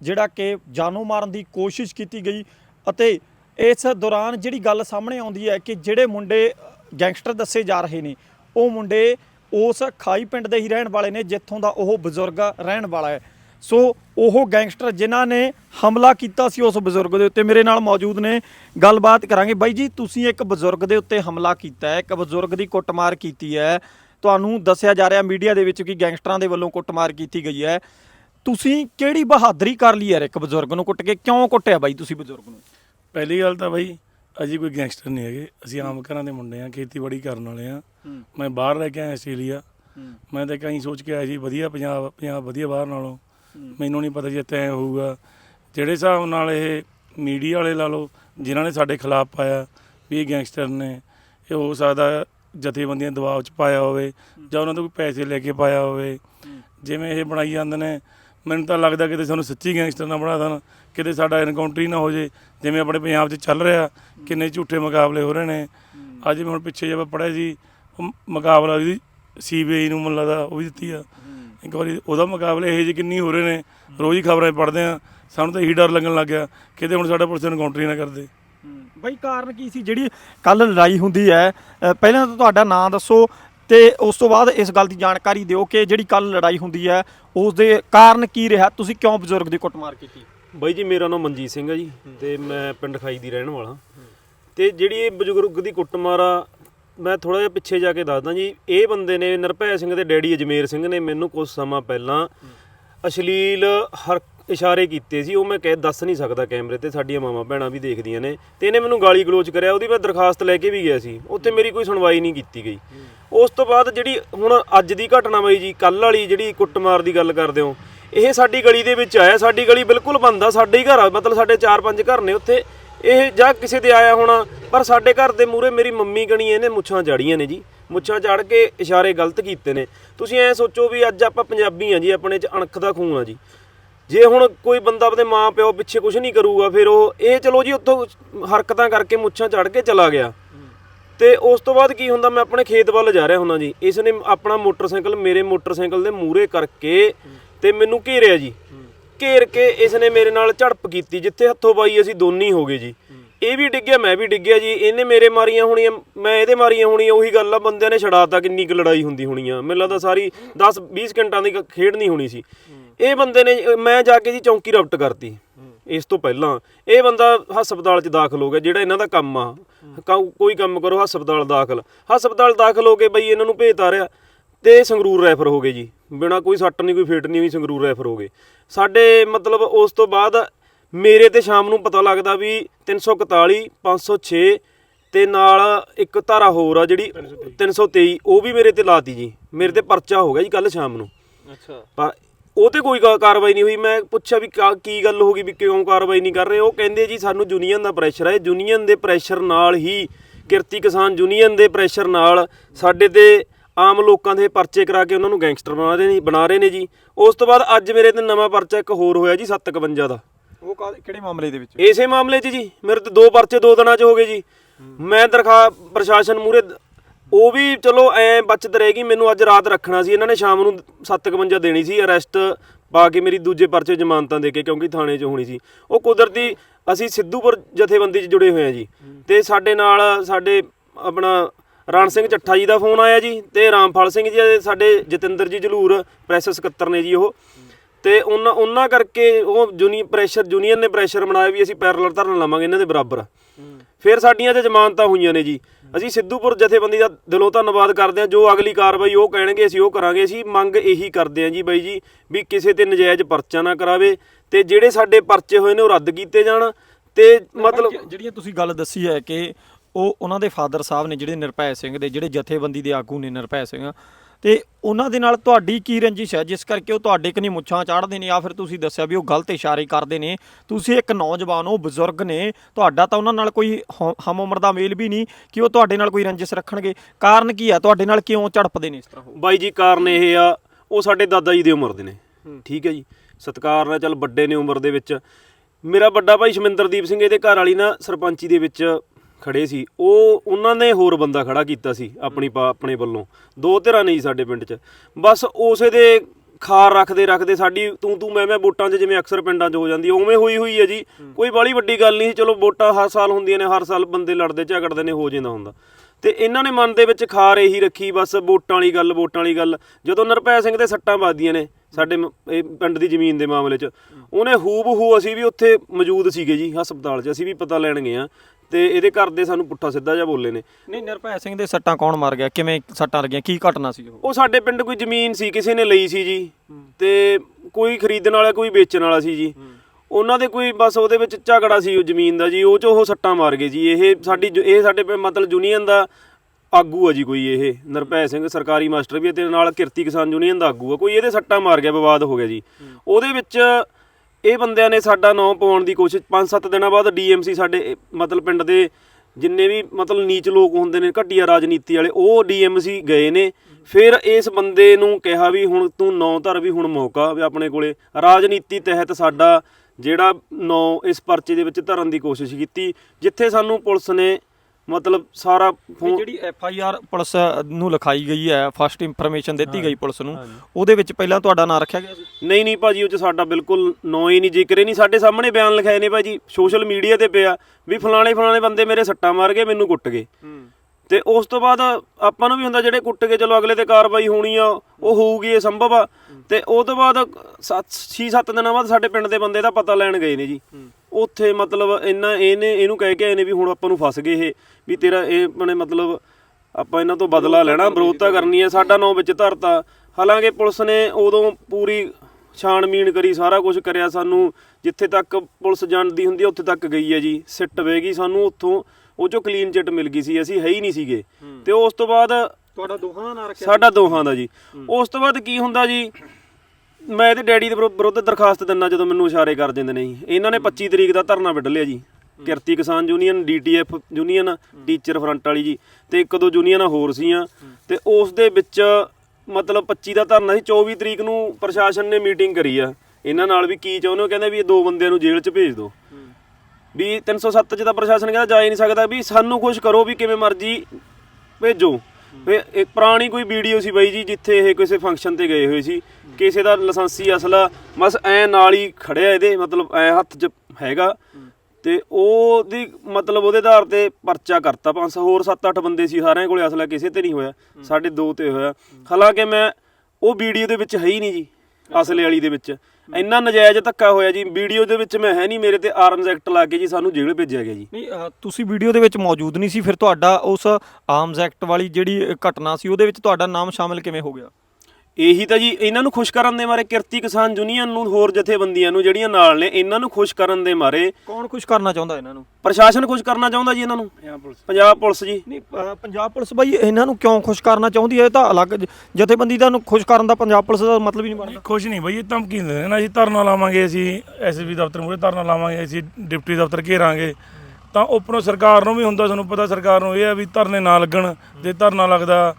ਜਿਹੜਾ ਕਿ ਜਾਨੋਂ ਮਾਰਨ ਦੀ ਕੋਸ਼ਿਸ਼ ਕੀਤੀ ਗਈ ਅਤੇ ਇਸ ਦੌਰਾਨ ਜਿਹੜੀ ਗੱਲ ਸਾਹਮਣੇ ਆਉਂਦੀ ਹੈ ਕਿ ਜਿਹੜੇ ਮੁੰਡੇ ਗੈਂਗਸਟਰ ਦੱਸੇ ਜਾ ਰਹੇ ਨੇ, ਉਹ ਮੁੰਡੇ ਉਸ ਖਾਈ ਪਿੰਡ ਦੇ ਹੀ ਰਹਿਣ ਵਾਲੇ ਨੇ, ਜਿੱਥੋਂ ਦਾ ਉਹ ਬਜ਼ੁਰਗ ਰਹਿਣ ਵਾਲਾ ਹੈ। ਸੋ ਉਹ ਗੈਂਗਸਟਰ ਜਿਨ੍ਹਾਂ ਨੇ ਹਮਲਾ ਕੀਤਾ ਸੀ ਉਸ ਬਜ਼ੁਰਗ ਦੇ ਉੱਤੇ ਮੇਰੇ ਨਾਲ ਮੌਜੂਦ ਨੇ। ਗੱਲਬਾਤ ਕਰਾਂਗੇ। ਬਾਈ ਜੀ, ਤੁਸੀਂ ਇੱਕ ਬਜ਼ੁਰਗ ਦੇ ਉੱਤੇ ਹਮਲਾ ਕੀਤਾ ਹੈ, ਇੱਕ ਬਜ਼ੁਰਗ ਦੀ ਕੁੱਟਮਾਰ ਕੀਤੀ ਹੈ। ਤੁਹਾਨੂੰ ਦੱਸਿਆ ਜਾ ਰਿਹਾ ਮੀਡੀਆ ਦੇ ਵਿੱਚ ਕਿ ਗੈਂਗਸਟਰਾਂ ਦੇ ਵੱਲੋਂ ਕੁੱਟਮਾਰ ਕੀਤੀ ਗਈ ਹੈ। ਤੁਸੀਂ ਕਿਹੜੀ ਬਹਾਦਰੀ ਕਰ ਲਈ ਯਾਰ ਇੱਕ ਬਜ਼ੁਰਗ ਨੂੰ ਕੁੱਟ ਕੇ? ਕਿਉਂ ਕੁੱਟਿਆ ਬਾਈ ਤੁਸੀਂ ਬਜ਼ੁਰਗ ਨੂੰ? ਪਹਿਲੀ ਗੱਲ ਤਾਂ ਬਾਈ ਅਸੀਂ ਕੋਈ ਗੈਂਗਸਟਰ ਨਹੀਂ ਹੈਗੇ। ਅਸੀਂ ਆਮ ਘਰਾਂ ਦੇ ਮੁੰਡੇ ਆ ਖੇਤੀਬਾੜੀ ਕਰਨ ਵਾਲੇ ਆ ਮੈਂ ਬਾਹਰ ਰਹਿ ਕੇ ਆਇਆ ਆਸਟ੍ਰੇਲੀਆ। ਮੈਂ ਤਾਂ ਕਹੀਂ ਸੋਚ ਕੇ ਆਇਆ ਸੀ ਵਧੀਆ ਪੰਜਾਬ ਪੰਜਾਬ ਵਧੀਆ ਬਾਹਰ ਨਾਲੋਂ। ਮੈਨੂੰ ਨਹੀਂ ਪਤਾ ਜੀ ਇੱਥੇ ਐ ਹੋਊਗਾ। ਜਿਹੜੇ ਹਿਸਾਬ ਨਾਲ ਇਹ ਮੀਡੀਆ ਵਾਲੇ ਲਾ ਲਓ ਜਿਨ੍ਹਾਂ ਨੇ ਸਾਡੇ ਖਿਲਾਫ ਪਾਇਆ ਵੀ ਇਹ ਗੈਂਗਸਟਰ ਨੇ ਇਹ ਹੋ ਸਕਦਾ ਜਥੇਬੰਦੀਆਂ ਦਬਾਅ 'ਚ ਪਾਇਆ ਹੋਵੇ ਜਾਂ ਉਹਨਾਂ ਤੋਂ ਕੋਈ ਪੈਸੇ ਲੈ ਕੇ ਪਾਇਆ ਹੋਵੇ। ਜਿਵੇਂ ਇਹ ਬਣਾਈ ਜਾਂਦੇ ਨੇ ਮੈਨੂੰ ਤਾਂ ਲੱਗਦਾ ਕਿਤੇ ਸਾਨੂੰ ਸੱਚੀ ਗੈਂਗਸਟਰ ਨਾ ਬਣਾ ਦੇਣ। ਕਿਤੇ ਸਾਡਾ ਐਨਕਾਊਂਟਰ ਹੀ ਨਾ ਹੋ ਜੇ, ਜਿਵੇਂ ਆਪਣੇ ਪੰਜਾਬ 'ਚ ਚੱਲ ਰਿਹਾ, ਕਿੰਨੇ ਝੂਠੇ ਮੁਕਾਬਲੇ ਹੋ ਰਹੇ ਨੇ। ਅੱਜ ਮੈਂ ਹੁਣ ਪਿੱਛੇ ਜਿਹਾ ਪੜਿਆ ਸੀ, ਉਹ ਮੁਕਾਬਲਾ ਵੀ ਸੀਬੀਆਈ ਨੂੰ ਮੈਨੂੰ ਲੱਗਦਾ ਉਹ ਵੀ ਦਿੱਤੀ ਆ। ਇੱਕ ਵਾਰੀ ਉਹਦਾ ਮੁਕਾਬਲੇ ਇਹ ਜਿਹੇ ਕਿੰਨੀ ਹੋ ਰਹੇ ਨੇ, ਰੋਜ਼ ਹੀ ਖਬਰਾਂ ਪੜ੍ਹਦੇ ਆ। ਸਾਨੂੰ ਤਾਂ ਇਹੀ ਡਰ ਲੱਗਣ ਲੱਗ ਗਿਆ, ਕਿਤੇ ਹੁਣ ਸਾਡਾ ਪੁਲਿਸ ਐਨਕਾਊਂਟਰ ਹੀ ਨਾ ਕਰਦੇ ਬਈ ਕਾਰਨ ਕੀ ਸੀ? ਜਿਹੜੀ ਕੱਲ ਲੜਾਈ ਹੁੰਦੀ ਹੈ ਪਹਿਲਾਂ ਤਾਂ ਤੁਹਾਡਾ ਨਾਂ ਦੱਸੋ, ਤੇ ਉਸ ਤੋਂ ਬਾਅਦ ਇਸ ਗੱਲ ਦੀ ਜਾਣਕਾਰੀ ਦਿਓ ਕਿ ਜਿਹੜੀ ਕੱਲ ਲੜਾਈ ਹੁੰਦੀ ਹੈ, ਉਸ ਦੇ ਕਾਰਨ ਕੀ ਰਿਹਾ? ਤੁਸੀਂ ਕਿਉਂ ਬਜ਼ੁਰਗ ਦੀ ਕੁੱਟਮਾਰ ਕੀਤੀ? ਬਾਈ ਜੀ ਮੇਰਾ ਨਾਮ ਮਨਜੀਤ ਸਿੰਘ ਹੈ ਜੀ ਤੇ ਮੈਂ ਪਿੰਡ ਖਾਈ ਦੀ ਰਹਿਣ ਵਾਲਾ। ਤੇ ਜਿਹੜੀ ਇਹ ਬਜ਼ੁਰਗ ਦੀ ਕੁੱਟਮਾਰ ਆ ਮੈਂ ਥੋੜਾ ਜਿਹਾ ਪਿੱਛੇ ਜਾ ਕੇ ਦੱਸਦਾ ਜੀ ਇਹ ਬੰਦੇ ਨੇ ਨਿਰਭੈ ਸਿੰਘ ਦੇ ਡੈਡੀ ਅਜਮੇਰ ਸਿੰਘ ਨੇ ਮੈਨੂੰ ਕੁਝ ਸਮਾਂ ਪਹਿਲਾਂ ਅਸ਼ਲੀਲ ਹਰ ਇਸ਼ਾਰੇ ਕੀਤੇ ਸੀ ਉਹ ਮੈਂ ਕਹਿ ਦੱਸ ਨਹੀਂ ਸਕਦਾ ਕੈਮਰੇ ਤੇ ਸਾਡੀਆਂ ਮਾਵਾਂ ਭੈਣਾਂ ਵੀ ਦੇਖਦੀਆਂ ਨੇ। ਤੇ ਇਹਨੇ ਮੈਨੂੰ ਗਾਲੀ ਗਲੋਚ ਕਰਿਆ ਉਹਦੀ ਮੈਂ ਦਰਖਾਸਤ ਲੈ ਕੇ ਵੀ ਗਿਆ ਸੀ ਉੱਥੇ ਮੇਰੀ ਕੋਈ ਸੁਣਵਾਈ ਨਹੀਂ ਕੀਤੀ ਗਈ। ਉਸ ਤੋਂ ਬਾਅਦ ਜਿਹੜੀ ਹੁਣ ਅੱਜ ਦੀ ਘਟਨਾ ਬਾਈ ਜੀ ਕੱਲ ਵਾਲੀ ਜਿਹੜੀ ਕੁੱਟਮਾਰ ਦੀ ਗੱਲ ਕਰਦੇ ਹੋ ਇਹ ਸਾਡੀ ਗਲੀ ਦੇ ਵਿੱਚ ਆਇਆ, ਸਾਡੀ ਗਲੀ ਬਿਲਕੁਲ ਬੰਦ ਆ, ਸਾਡੇ ਹੀ ਘਰ ਆ, ਮਤਲਬ ਸਾਡੇ 4-5 ਘਰ ਨੇ ਉੱਥੇ। ਇਹ ਜਾਂ ਕਿਸੇ ਦੇ ਆਇਆ ਹੋਣਾ, ਪਰ ਸਾਡੇ ਘਰ ਦੇ ਮੂਹਰੇ ਮੇਰੀ ਮੰਮੀ ਗਣੀ ਇਹਨੇ ਮੁੱਛਾਂ ਚਾੜੀਆਂ ਨੇ ਜੀ। ਮੁੱਛਾਂ ਚਾੜ ਕੇ ਇਸ਼ਾਰੇ ਗਲਤ ਕੀਤੇ ਨੇ। ਤੁਸੀਂ ਐ ਸੋਚੋ ਵੀ ਅੱਜ ਆਪਾਂ ਪੰਜਾਬੀ ਆ ਜੀ, ਆਪਣੇ ਚ ਅਣਖ ਦਾ ਖੂਨ ਆ ਜੀ। ਜੇ ਹੁਣ ਕੋਈ ਬੰਦਾ ਆਪਣੇ ਮਾਂ ਪਿਓ ਪਿੱਛੇ ਕੁਝ ਨਹੀਂ ਕਰੂਗਾ, ਫਿਰ ਉਹ ਇਹ ਚਲੋ ਜੀ, ਉੱਥੋਂ ਹਰਕਤਾਂ ਕਰਕੇ ਮੁੱਛਾਂ ਚੜ ਕੇ ਚਲਾ ਗਿਆ। ਤੇ ਉਸ ਤੋਂ ਬਾਅਦ ਕੀ ਹੁੰਦਾ, ਮੈਂ ਆਪਣੇ ਖੇਤ ਵੱਲ ਜਾ ਰਿਹਾ ਹੁੰਦਾ ਜੀ। ਇਸ ਨੇ ਆਪਣਾ ਮੋਟਰਸਾਈਕਲ, ਮੇਰੇ ਮੋਟਰਸਾਈਕਲ ਦੇ ਮੂਹਰੇ ਕਰਕੇ ਤੇ ਮੈਨੂੰ ਘੇਰਿਆ ਜੀ। ਘੇਰ ਕੇ ਇਸ ਨੇ ਮੇਰੇ ਨਾਲ ਝੜਪ ਕੀਤੀ ਜਿੱਥੇ ਹੱਥੋਂ ਬਾਈ ਅਸੀਂ ਦੋਨੀ ਹੋ ਗਏ ਜੀ। ਇਹ ਵੀ ਡਿੱਗਿਆ ਮੈਂ ਵੀ ਡਿੱਗਿਆ ਜੀ। ਇਹਨੇ ਮੇਰੇ ਮਾਰੀਆਂ ਹੋਣੀਆਂ ਮੈਂ ਇਹਦੇ ਮਾਰੀਆਂ ਹੋਣੀਆਂ ਉਹੀ ਗੱਲ ਆ ਬੰਦਿਆਂ ਨੇ ਛਡਾਤਾ ਕਿੰਨੀ ਕੁ ਲੜਾਈ ਹੁੰਦੀ ਹੋਣੀ ਆ ਮੈਨੂੰ ਲੱਗਦਾ ਸਾਰੀ 10 20 ਘੰਟਾਂ ਦੀ ਖੇਡ ਨਹੀਂ ਹੋਣੀ ਸੀ। ਇਹ ਬੰਦੇ ਨੇ ਮੈਂ ਜਾ ਕੇ ਜੀ ਚੌਂਕੀ ਰਫਟ ਕਰਤੀ। ਇਸ ਤੋਂ ਪਹਿਲਾਂ ਇਹ ਬੰਦਾ ਹਸਪਤਾਲ 'ਚ ਦਾਖਲ ਹੋ ਗਿਆ ਜਿਹੜਾ ਇਹਨਾਂ ਦਾ ਕੰਮ ਆ। ਕੋਈ ਕੰਮ ਕਰੋ ਹਸਪਤਾਲ ਦਾਖਲ। ਹਸਪਤਾਲ ਦਾਖਲ ਹੋ ਕੇ ਬਈ ਇਹਨਾਂ ਨੂੰ ਭੇਤ ਆ ਰਿਹਾ। ਤੇ ਸੰਗਰੂਰ ਰੈਫਰ ਹੋ ਗਏ ਜੀ। ਬਿਨਾ ਕੋਈ ਸੱਟ ਨਹੀਂ ਕੋਈ ਫੇਟ ਨਹੀਂ ਵੀ ਸੰਗਰੂਰ ਰੈਫਰ ਹੋ ਗਏ। ਸਾਡੇ ਮਤਲਬ ਉਸ ਤੋਂ ਬਾਅਦ ਮੇਰੇ ਤੇ ਸ਼ਾਮ ਨੂੰ ਪਤਾ ਲੱਗਦਾ ਵੀ 341 506 ਤੇ ਨਾਲ ਇੱਕ ਧਾਰਾ ਹੋਰ ਆ ਜਿਹੜੀ 323 ਉਹ ਵੀ ਮੇਰੇ ਤੇ ਲਾਤੀ ਜੀ। ਮੇਰੇ ਤੇ ਪਰਚਾ ਹੋ ਗਿਆ ਜੀ ਕੱਲ ਸ਼ਾਮ ਨੂੰ। ਅੱਛਾ। ਪਰ ਉਹ ਤੇ ਕੋਈ ਕਾਰਵਾਈ ਨਹੀਂ ਹੋਈ। ਮੈਂ ਪੁੱਛਿਆ ਵੀ ਕਾ- ਕੀ ਗੱਲ ਹੋ ਗਈ ਵੀ ਕਿਉਂ ਕਾਰਵਾਈ ਨਹੀਂ ਕਰ ਰਹੇ? ਉਹ ਕਹਿੰਦੇ ਜੀ ਸਾਨੂੰ ਯੂਨੀਅਨ ਦਾ ਪ੍ਰੈਸ਼ਰ ਹੈ ਯੂਨੀਅਨ ਦੇ ਪ੍ਰੈਸ਼ਰ ਨਾਲ ਹੀ ਕਿਰਤੀ ਕਿਸਾਨ ਯੂਨੀਅਨ ਦੇ ਪ੍ਰੈਸ਼ਰ ਨਾਲ ਸਾਡੇ ਤੇ ਆਮ ਲੋਕਾਂ ਦੇ ਪਰਚੇ ਕਰਾ ਕੇ ਉਹਨਾਂ ਨੂੰ ਗੈਂਗਸਟਰ ਬਣਾ ਰਹੇ ਨੇ ਬਣਾ ਰਹੇ ਨੇ ਜੀ। ਉਸ ਤੋਂ ਬਾਅਦ ਅੱਜ ਮੇਰੇ ਤੇ ਨਵਾਂ ਪਰਚਾ ਇੱਕ ਹੋਰ ਹੋਇਆ ਜੀ 751 ਦਾ। ਉਹ ਕਿਹੜੇ ਮਾਮਲੇ ਦੇ ਵਿੱਚ? ਇਸੇ ਮਾਮਲੇ 'ਚ ਜੀ। ਮੇਰੇ ਤੇ ਦੋ ਪਰਚੇ ਦੋ ਦਿਨਾਂ 'ਚ ਹੋ ਗਏ ਜੀ। ਮੈਂ ਦਰਖਾ ਪ੍ਰਸ਼ਾਸਨ ਮੂਰੇ ਉਹ ਵੀ ਚਲੋ ਐ ਬਚਤ ਰਹੇਗੀ। ਮੈਨੂੰ ਅੱਜ ਰਾਤ ਰੱਖਣਾ ਸੀ। ਇਹਨਾਂ ਨੇ ਸ਼ਾਮ ਨੂੰ 7:51 ਦੇਣੀ ਸੀ। ਅਰੈਸਟ ਪਾ ਕੇ ਮੇਰੀ ਦੂਜੇ ਪਰਚੇ ਜ਼ਮਾਨਤਾਂ ਦੇ ਕੇ ਕਿਉਂਕਿ ਥਾਣੇ 'ਚ ਹੋਣੀ ਸੀ। ਉਹ ਕੁਦਰਤੀ ਅਸੀਂ ਸਿੱਧੂਪੁਰ ਜਥੇਬੰਦੀ 'ਚ ਜੁੜੇ ਹੋਏ ਆ ਜੀ। ਤੇ ਸਾਡੇ ਨਾਲ ਸਾਡੇ ਆਪਣਾ ਰਣ ਸਿੰਘ ਚੱਠਾ ਜੀ ਦਾ ਫੋਨ ਆਇਆ ਜੀ ਤੇ ਰਾਮਫਲ ਸਿੰਘ ਜੀ ਸਾਡੇ ਜਤਿੰਦਰ ਜੀ ਜਲੂਰ ਪ੍ਰੈਸ ਸਕੱਤਰ ਨੇ ਜੀ ਉਹ। ਤੇ ਉਹਨਾਂ ਉਹਨਾਂ ਕਰਕੇ ਉਹ ਜੂਨੀ ਪ੍ਰੈਸ਼ਰ ਯੂਨੀਅਨ ਨੇ ਪ੍ਰੈਸ਼ਰ ਬਣਾਇਆ ਵੀ ਅਸੀਂ ਪੈਰਲਲ ਧਰਨ ਲਾਵਾਂਗੇ ਇਹਨਾਂ ਦੇ ਬਰਾਬਰ। ਫਿਰ ਸਾਡੀਆਂ ਤੇ ਜ਼ਮਾਨਤਾਂ ਹੋਈਆਂ ਨੇ ਜੀ। ਅਸੀਂ ਸਿੱਧੂਪੁਰ ਜਥੇਬੰਦੀ ਦਾ ਦਿਲੋਂ ਧੰਨਵਾਦ ਕਰਦੇ ਹਾਂ। ਜੋ ਅਗਲੀ ਕਾਰਵਾਈ ਉਹ ਕਹਿਣਗੇ ਅਸੀਂ ਉਹ ਕਰਾਂਗੇ। ਅਸੀਂ ਮੰਗ ਇਹੀ ਕਰਦੇ ਹਾਂ ਜੀ ਬਾਈ ਜੀ ਵੀ ਕਿਸੇ ਤੇ ਨਜਾਇਜ਼ ਪਰਚਾ ਨਾ ਕਰਾਵੇ ਤੇ ਜਿਹੜੇ ਸਾਡੇ ਪਰਚੇ ਹੋਏ ਨੇ ਉਹ ਰੱਦ ਕੀਤੇ ਜਾਣ ਤੇ ਮਤਲਬ ਜਿਹੜੀਆਂ ਤੁਸੀਂ ਗੱਲ ਦੱਸੀ ਹੈ ਕਿ ਉਹ ਉਹਨਾਂ ਦੇ ਫਾਦਰ ਸਾਹਿਬ ਨੇ ਜਿਹੜੇ ਨਿਰਭੈ ਸਿੰਘ ਦੇ ਜਿਹੜੇ ਜਥੇਬੰਦੀ ਦੇ ਆਗੂ ਨੇ ਨਿਰਭੈ ਸਿੰਘ। ਤੇ ਉਹਨਾਂ ਦੇ ਨਾਲ ਤੁਹਾਡੀ ਕੀ ਰੰਜਿਸ਼ ਹੈ? ਜਿਸ ਕਰਕੇ ਉਹ ਤੁਹਾਡੇ ਕਨੀ ਮੁੱਛਾਂ ਚਾੜਦੇ ਨੇ ਜਾਂ ਫਿਰ ਤੁਸੀਂ ਦੱਸਿਆ ਵੀ ਉਹ ਗਲਤ ਇਸ਼ਾਰੇ ਕਰਦੇ ਨੇ। ਤੁਸੀਂ ਇੱਕ ਨੌਜਵਾਨ ਹੋ ਬਜ਼ੁਰਗ ਨੇ ਤੁਹਾਡਾ ਤਾਂ ਉਹਨਾਂ ਨਾਲ ਕੋਈ ਹਮ ਉਮਰ ਦਾ ਮੇਲ ਵੀ ਨਹੀਂ ਕਿ ਉਹ ਤੁਹਾਡੇ ਨਾਲ ਕੋਈ ਰੰਜਿਸ਼ ਰੱਖਣਗੇ। ਕਾਰਨ ਕੀ ਹੈ? ਤੁਹਾਡੇ ਨਾਲ ਕਿਉਂ ਝੜਪਦੇ ਨੇ ਇਸ ਤਰ੍ਹਾਂ? ਬਾਈ ਜੀ ਕਾਰਨ ਇਹ ਆ ਉਹ ਸਾਡੇ ਦਾਦਾ ਜੀ ਦੀ ਉਮਰ ਦੇ ਨੇ। ਠੀਕ ਹੈ ਜੀ। ਸਤਕਾਰ ਨਾਲ ਚੱਲ ਵੱਡੇ ਨੇ ਉਮਰ ਦੇ ਵਿੱਚ। ਮੇਰਾ ਵੱਡਾ ਭਾਈ ਸ਼ਮਿੰਦਰਦੀਪ ਸਿੰਘ ਇਹਦੇ ਘਰ ਵਾਲੀ ਨਾ ਸਰਪੰਚੀ ਦੇ ਵਿੱਚ ਖੜੇ ਸੀ ਉਹ ਉਹਨਾਂ ਨੇ ਹੋਰ ਬੰਦਾ ਖੜਾ ਕੀਤਾ ਸੀ ਆਪਣੀ ਪਾ- ਆਪਣੇ ਵੱਲੋਂ। ਦੋ ਧਿਰਾਂ ਨਹੀਂ ਸਾਡੇ ਪਿੰਡ 'ਚ। ਬਸ ਉਸੇ ਦੇ ਖਾਰ ਰੱਖਦੇ ਰੱਖਦੇ ਸਾਡੀ ਤੂੰ ਤੂੰ ਮੈਂ ਮੈਂ ਵੋਟਾਂ 'ਚ ਜਿਵੇਂ ਅਕਸਰ ਪਿੰਡਾਂ 'ਚ ਹੋ ਜਾਂਦੀ ਹੈ, ਉਵੇਂ ਹੋਈ ਹੋਈ ਹੈ ਜੀ। ਕੋਈ ਬਾਲੀ ਵੱਡੀ ਗੱਲ ਨਹੀਂ ਸੀ ਚਲੋ ਵੋਟਾਂ ਹਰ ਸਾਲ ਹੁੰਦੀਆਂ ਨੇ ਹਰ ਸਾਲ ਬੰਦੇ ਲੜਦੇ ਝਗੜਦੇ ਨੇ ਹੋ ਜਾਂਦਾ ਹੁੰਦਾ। ਤੇ ਇਹਨਾਂ ਨੇ ਮਨ ਦੇ ਵਿੱਚ ਖਾਰ ਇਹੀ ਰੱਖੀ ਬਸ ਵੋਟਾਂ ਵਾਲੀ ਗੱਲ ਵੋਟਾਂ ਵਾਲੀ ਗੱਲ। ਜਦੋਂ ਨਿਰਭੈ ਸਿੰਘ ਦੇ ਸੱਟਾਂ ਵੱਜਦੀਆਂ ਨੇ ਸਾਡੇ ਮ- ਇਹ ਪਿੰਡ ਦੀ ਜ਼ਮੀਨ ਦੇ ਮਾਮਲੇ 'ਚ। ਉਹਨੇ ਹੂਬ ਹੂ ਅਸੀਂ ਵੀ ਉੱਥੇ ਮੌਜੂਦ ਸੀਗੇ ਜੀ ਹਸਪਤਾਲ 'ਚ। ਅਸੀਂ ਵੀ ਪਤਾ ਲੈਣ ਗਏ ਆ ਤੇ ਇਹਦੇ ਘਰ ਦੇ ਸਾਨੂੰ ਪੁੱਠਾ ਸਿੱਧਾ ਜਿਹਾ ਬੋਲੇ ਨੇ। ਨਹੀਂ ਨਿਰਭੈ ਸਿੰਘ ਦੇ ਸੱਟਾਂ ਕੌਣ ਮਾਰ ਗਿਆ? ਕਿਵੇਂ ਸੱਟਾਂ ਲੱਗੀਆਂ? ਕੀ ਘਟਨਾ ਸੀ ਉਹ? ਉਹ ਸਾਡੇ ਪਿੰਡ ਕੋਈ ਜ਼ਮੀਨ ਸੀ ਕਿਸੇ ਨੇ ਲਈ ਸੀ ਜੀ। ਤੇ ਕੋਈ ਖਰੀਦਣ ਵਾਲਾ ਕੋਈ ਵੇਚਣ ਵਾਲਾ ਸੀ ਜੀ। ਉਹਨਾਂ ਦੇ ਕੋਈ ਬਸ ਉਹਦੇ ਵਿੱਚ ਝਗੜਾ ਸੀ ਉਹ ਜ਼ਮੀਨ ਦਾ ਜੀ ਉਹ ਚ ਉਹ ਸੱਟਾਂ ਮਾਰ ਗਏ ਜੀ। ਇਹ ਸਾਡੀ ਜੋ- ਇਹ ਸਾਡੇ ਮਤਲਬ ਯੂਨੀਅਨ ਦਾ ਆਗੂ ਆ ਜੀ ਕੋਈ ਇਹ ਨਿਰਭੈ ਸਿੰਘ ਸਰਕਾਰੀ ਮਾਸਟਰ ਵੀ ਹੈ ਤੇ ਨਾਲ ਕਿਰਤੀ ਕਿਸਾਨ ਯੂਨੀਅਨ ਦਾ ਆਗੂ ਆ। ਕੋਈ ਇਹਦੇ ਸੱਟਾ ਮਾਰ ਗਿਆ, ਵਿਵਾਦ ਹੋ ਗਿਆ ਜੀ। ਉਹਦੇ ਵਿੱਚ ਇਹ ਬੰਦਿਆਂ ਨੇ ਸਾਡਾ ਨਾਂ ਪਾਉਣ ਦੀ ਕੋਸ਼ਿਸ਼ 5-7 ਦਿਨਾਂ ਬਾਅਦ ਡੀਐਮਸੀ ਸਾਡੇ, ਮਤਲਬ ਪਿੰਡ ਦੇ ਜਿੰਨੇ ਵੀ ਮਤਲਬ ਨੀਚ ਲੋਕ ਹੁੰਦੇ ਨੇ, ਘਟੀਆ ਰਾਜਨੀਤੀ ਵਾਲੇ, ਉਹ ਡੀਐਮਸੀ ਗਏ ਨੇ। ਫਿਰ ਇਸ ਬੰਦੇ ਨੂੰ ਕਿਹਾ ਵੀ ਹੁਣ ਤੂੰ ਨੌ ਧਰ ਵੀ ਹੁਣ ਮੌਕਾ ਵੀ ਆਪਣੇ ਕੋਲੇ। ਰਾਜਨੀਤੀ ਤਹਿਤ ਸਾਡਾ ਜਿਹੜਾ ਨੌ ਇਸ ਪਰਚੇ ਦੇ ਵਿੱਚ ਧਰਨ ਦੀ ਕੋਸ਼ਿਸ਼ ਕੀਤੀ, ਜਿੱਥੇ ਸਾਨੂੰ ਪੁਲਿਸ ਨੇ ਮਤਲਬ ਸਾਰਾ ਜਿਹੜੀ ਐਫ ਆਈ ਆਰ ਪੁਲਿਸ ਨੂੰ ਲਿਖਾਈ ਗਈ ਹੈ ਫਸਟ ਇਨਫੋਰਮੇਸ਼ਨ ਦਿੱਤੀ ਗਈ ਪੁਲਿਸ ਨੂੰ ਉਹਦੇ ਵਿੱਚ ਪਹਿਲਾਂ ਤੁਹਾਡਾ ਨਾਂ ਰੱਖਿਆ ਗਿਆ ਸੀ? ਨਹੀਂ ਨਹੀਂ ਭਾਜੀ ਉਹ ਚ ਸਾਡਾ ਬਿਲਕੁਲ ਨੋ ਹੀ ਨਹੀਂ ਜ਼ਿਕਰ ਹੀ ਨਹੀਂ ਸਾਡੇ ਸਾਹਮਣੇ ਬਿਆਨ ਲਿਖਾਏ ਨੇ ਭਾਜੀ ਸੋਸ਼ਲ ਮੀਡੀਆ ਤੇ ਪਿਆ ਵੀ ਫਲਾਣੇ ਫਲਾਣੇ ਬੰਦੇ ਮੇਰੇ ਸੱਟਾਂ ਮਾਰ ਗਏ ਮੈਨੂੰ ਕੁੱਟ ਗਏ। ਤੇ ਉਸ ਤੋਂ ਬਾਅਦ ਆਪਾਂ ਨੂੰ ਵੀ ਹੁੰਦਾ ਜਿਹੜੇ ਕੁੱਟ ਕੇ ਚਲੋ ਅਗਲੇ ਤੇ ਕਾਰਵਾਈ ਹੋਣੀ ਆ ਉਹ ਹੋਊਗੀ ਇਹ ਸੰਭਵ ਆ। ਤੇ ਉਹ ਤੋਂ ਬਾਅਦ 6-7 ਦਿਨਾਂ ਬਾਅਦ ਸਾਡੇ ਪਿੰਡ ਦੇ ਬੰਦੇ ਦਾ ਪਤਾ ਲੈਣ ਗਏ ਨੇ ਜੀ। ਉੱਥੇ ਮਤਲਬ ਇਹਨਾਂ ਇਹਨੇ ਇਹਨੂੰ ਕਹਿ ਕੇ ਆਏ ਨੇ ਵੀ ਹੁਣ ਆਪਾਂ ਨੂੰ ਫਸ ਗਏ ਇਹ ਵੀ ਤੇਰਾ ਇਹ ਆਪਣੇ ਮਤਲਬ ਆਪਾਂ ਇਹਨਾਂ ਤੋਂ ਬਦਲਾ ਲੈਣਾ ਵਿਰੋਧਤਾ ਕਰਨੀ ਹੈ ਸਾਡਾ ਨਾਂ ਵਿੱਚ ਧਰਤਾ। ਹਾਲਾਂਕਿ ਪੁਲਿਸ ਨੇ ਉਦੋਂ ਪੂਰੀ ਛਾਣਬੀਣ ਕਰੀ ਸਾਰਾ ਕੁਝ ਕਰਿਆ ਸਾਨੂੰ ਜਿੱਥੇ ਤੱਕ ਪੁਲਿਸ ਜਾਣਦੀ ਹੁੰਦੀ ਹੈ ਉੱਥੇ ਤੱਕ ਗਈ ਹੈ ਜੀ ਸਿੱਟ ਵੇਗੀ ਸਾਨੂੰ ਉੱਥੋਂ ਉਹ ਚੋਂ ਕਲੀਨ ਚਿੱਟ ਮਿਲ ਗਈ ਸੀ ਅਸੀਂ ਹੈ ਹੀ ਨਹੀਂ ਸੀਗੇ। ਤੇ ਉਸ ਤੋਂ ਬਾਅਦ ਤੁਹਾਡਾ ਦੋਹਾਂ ਦਾ ਨਾਂ ਰੱਖਿਆ ਸਾਡਾ ਦੋਹਾਂ ਦਾ ਜੀ। ਉਸ ਤੋਂ ਬਾਅਦ ਕੀ ਹੁੰਦਾ ਜੀ? ਮੈਂ ਇਹਦੇ ਡੈਡੀ ਦੇ ਵਿਰੁ- ਵਿਰੁੱਧ ਦਰਖਾਸਤ ਦਿੰਦਾ ਜਦੋਂ ਮੈਨੂੰ ਇਸ਼ਾਰੇ ਕਰ ਦਿੰਦੇ ਨੇ ਜੀ। ਇਹਨਾਂ ਨੇ 25 ਤਰੀਕ ਦਾ ਧਰਨਾ ਵਿੱਢ ਲਿਆ ਜੀ। Kirti Kisan Union DTF Union, teacher front ਵਾਲੀ ਜੀ। ਤੇ ਇੱਕ ਦੋ ਯੂਨੀਅਨਾਂ ਹੋਰ ਸੀਆਂ। ਤੇ ਉਸ ਦੇ ਵਿੱਚ ਮਤਲਬ 25 ਦਾ ਧਰਨਾ ਸੀ। 24 ਤਰੀਕ ਨੂੰ ਪ੍ਰਸ਼ਾਸਨ ਨੇ ਮੀਟਿੰਗ ਕਰੀ ਆ। ਇਹਨਾਂ ਨਾਲ ਵੀ ਕੀ ਚਾਹੁੰਦੇ ਹੋ? ਕਹਿੰਦੇ ਵੀ ਇਹ ਦੋ ਬੰਦਿਆਂ ਨੂੰ ਜੇਲ੍ਹ 'ਚ ਭੇਜ ਦਿਓ ਵੀ 307 ਚ ਤਾਂ ਪ੍ਰਸ਼ਾਸਨ ਕਹਿੰਦਾ ਜਾ ਹੀ ਨਹੀਂ ਸਕਦਾ ਵੀ ਸਾਨੂੰ ਖੁਸ਼ ਕਰੋ ਵੀ ਕਿਵੇਂ ਮਰਜ਼ੀ ਭੇਜੋ। ਵੀ ਇੱਕ ਪੁਰਾਣੀ ਕੋਈ ਵੀਡੀਓ ਸੀ ਬਾਈ ਜੀ, ਜਿੱਥੇ ਇਹ ਕਿਸੇ ਫੰਕਸ਼ਨ ਤੇ ਗਏ ਹੋਏ ਸੀ। ਕਿਸੇ ਦਾ ਲਾਇਸੈਂਸੀ ਅਸਲਾ ਬਸ ਐ ਨਾਲ ਹੀ ਖੜਿਆ ਇਹਦੇ, ਮਤਲਬ ਐ ਹੱਥ 'ਚ ਹੈਗਾ। ਤੇ ਉਹਦੀ ਮਤਲਬ ਉਹਦੇ ਆਧਾਰ ਤੇ ਪਰਚਾ ਕਰਤਾ 500 ਹੋਰ 7-8 ਬੰਦੇ ਸੀ, ਸਾਰਿਆਂ ਕੋਲੇ ਅਸਲਾ ਕਿਸੇ ਤੇ ਨਹੀਂ ਹੋਇਆ। ਸਾਡੇ ਦੋ ਤੇ ਹੋਇਆ। ਹਾਲਾਂਕਿ ਮੈਂ, ਉਹ ਵੀਡੀਓ ਦੇ ਵਿੱਚ ਹੈ ਹੀ ਨਹੀਂ ਜੀ, ਅਸਲੇ ਵਾਲੀ ਦੇ ਵਿੱਚ। ਇੰਨਾ ਨਜਾਇਜ਼ ਧੱਕਾ ਹੋਇਆ ਜੀ, ਵੀਡੀਓ ਦੇ ਵਿੱਚ ਮੈਂ ਹੈ ਨਹੀਂ, ਮੇਰੇ ਤੇ ਆਰਮਸ ਐਕਟ ਲਾ ਕੇ ਜੀ ਸਾਨੂੰ ਜੇਲ੍ਹ ਭੇਜਿਆ ਗਿਆ ਜੀ। ਨਹੀਂ ਤੁਸੀਂ ਵੀਡੀਓ ਦੇ ਵਿੱਚ ਮੌਜੂਦ ਨਹੀਂ ਸੀ, ਫਿਰ ਤੁਹਾਡਾ ਉਸ ਆਰਮਸ ਐਕਟ ਵਾਲੀ ਜਿਹੜੀ ਘਟਨਾ ਸੀ, ਉਹਦੇ ਵਿੱਚ ਤੁਹਾਡਾ ਨਾਮ ਸ਼ਾਮਿਲ ਕਿਵੇਂ ਹੋ ਗਿਆ? ਇਹੀ ਤਾਂ ਜੀ ਇਹਨਾਂ ਨੂੰ ਖੁਸ਼ ਕਰਨ ਦੇ ਮਾਰੇ ਕਿਰਤੀ ਕਿਸਾਨ ਯੂਨੀਅਨ ਨੂੰ ਹੋਰ ਜਥੇਬੰਦੀਆਂ ਨੂੰ ਜਿਹੜੀਆਂ ਨਾਲ ਨੇ ਇਹਨਾਂ ਨੂੰ ਖੁਸ਼ ਕਰਨ ਦੇ ਮਾਰੇ। ਕੌਣ ਕੁਝ ਕਰਨਾ ਚਾਹੁੰਦਾ ਇਹਨਾਂ ਨੂੰ? ਪ੍ਰਸ਼ਾਸਨ ਖੁਸ਼ ਕਰਨਾ ਚਾਹੁੰਦਾ ਜੀ ਇਹਨਾਂ ਨੂੰ? ਪੰਜਾਬ ਪੁਲਿਸ। ਪੰਜਾਬ ਪੁਲਿਸ ਜੀ। ਨਹੀਂ ਪੰਜਾਬ ਪੁਲਿਸ ਬਾਈ ਇਹਨਾਂ ਨੂੰ ਕਿਉਂ ਖੁਸ਼ ਕਰਨਾ ਚਾਹੁੰਦੀ ਹੈ? ਇਹ ਤਾਂ ਅਲੱਗ ਜ- ਜਥੇਬੰਦੀ ਦਾ ਨੂੰ ਖੁਸ਼ ਕਰਨ ਦਾ ਪੰਜਾਬ ਪੁਲਿਸ ਦਾ ਮਤਲਬ ਹੀ ਨਹੀਂ ਬਣਦਾ। ਖੁਸ਼ ਨਹੀਂ ਬਈ ਇਹ ਧਮਕੀ ਦਿੰਦੇ ਨੇ ਨਾ ਅਸੀਂ ਧਰਨਾ ਲਾਵਾਂਗੇ ਅਸੀਂ ਐਸਐਸਬੀ ਦਫ਼ਤਰ ਮੂਹਰੇ ਧਰਨਾ ਲਾਵਾਂਗੇ ਅਸੀਂ ਡਿਪਟੀ ਦਫ਼ਤਰ ਘੇਰਾਂਗੇ। ਤਾਂ ਉੱਪਰੋਂ ਸਰਕਾਰ ਨੂੰ ਵੀ ਹੁੰਦਾ ਤੁਹਾਨੂੰ ਪਤਾ ਸਰਕਾਰ ਨੂੰ ਇਹ ਆ ਵੀ ਧਰਨੇ ਨਾ ਲੱਗਣ ਜੇ ਧਰਨਾ ਲੱਗਦਾ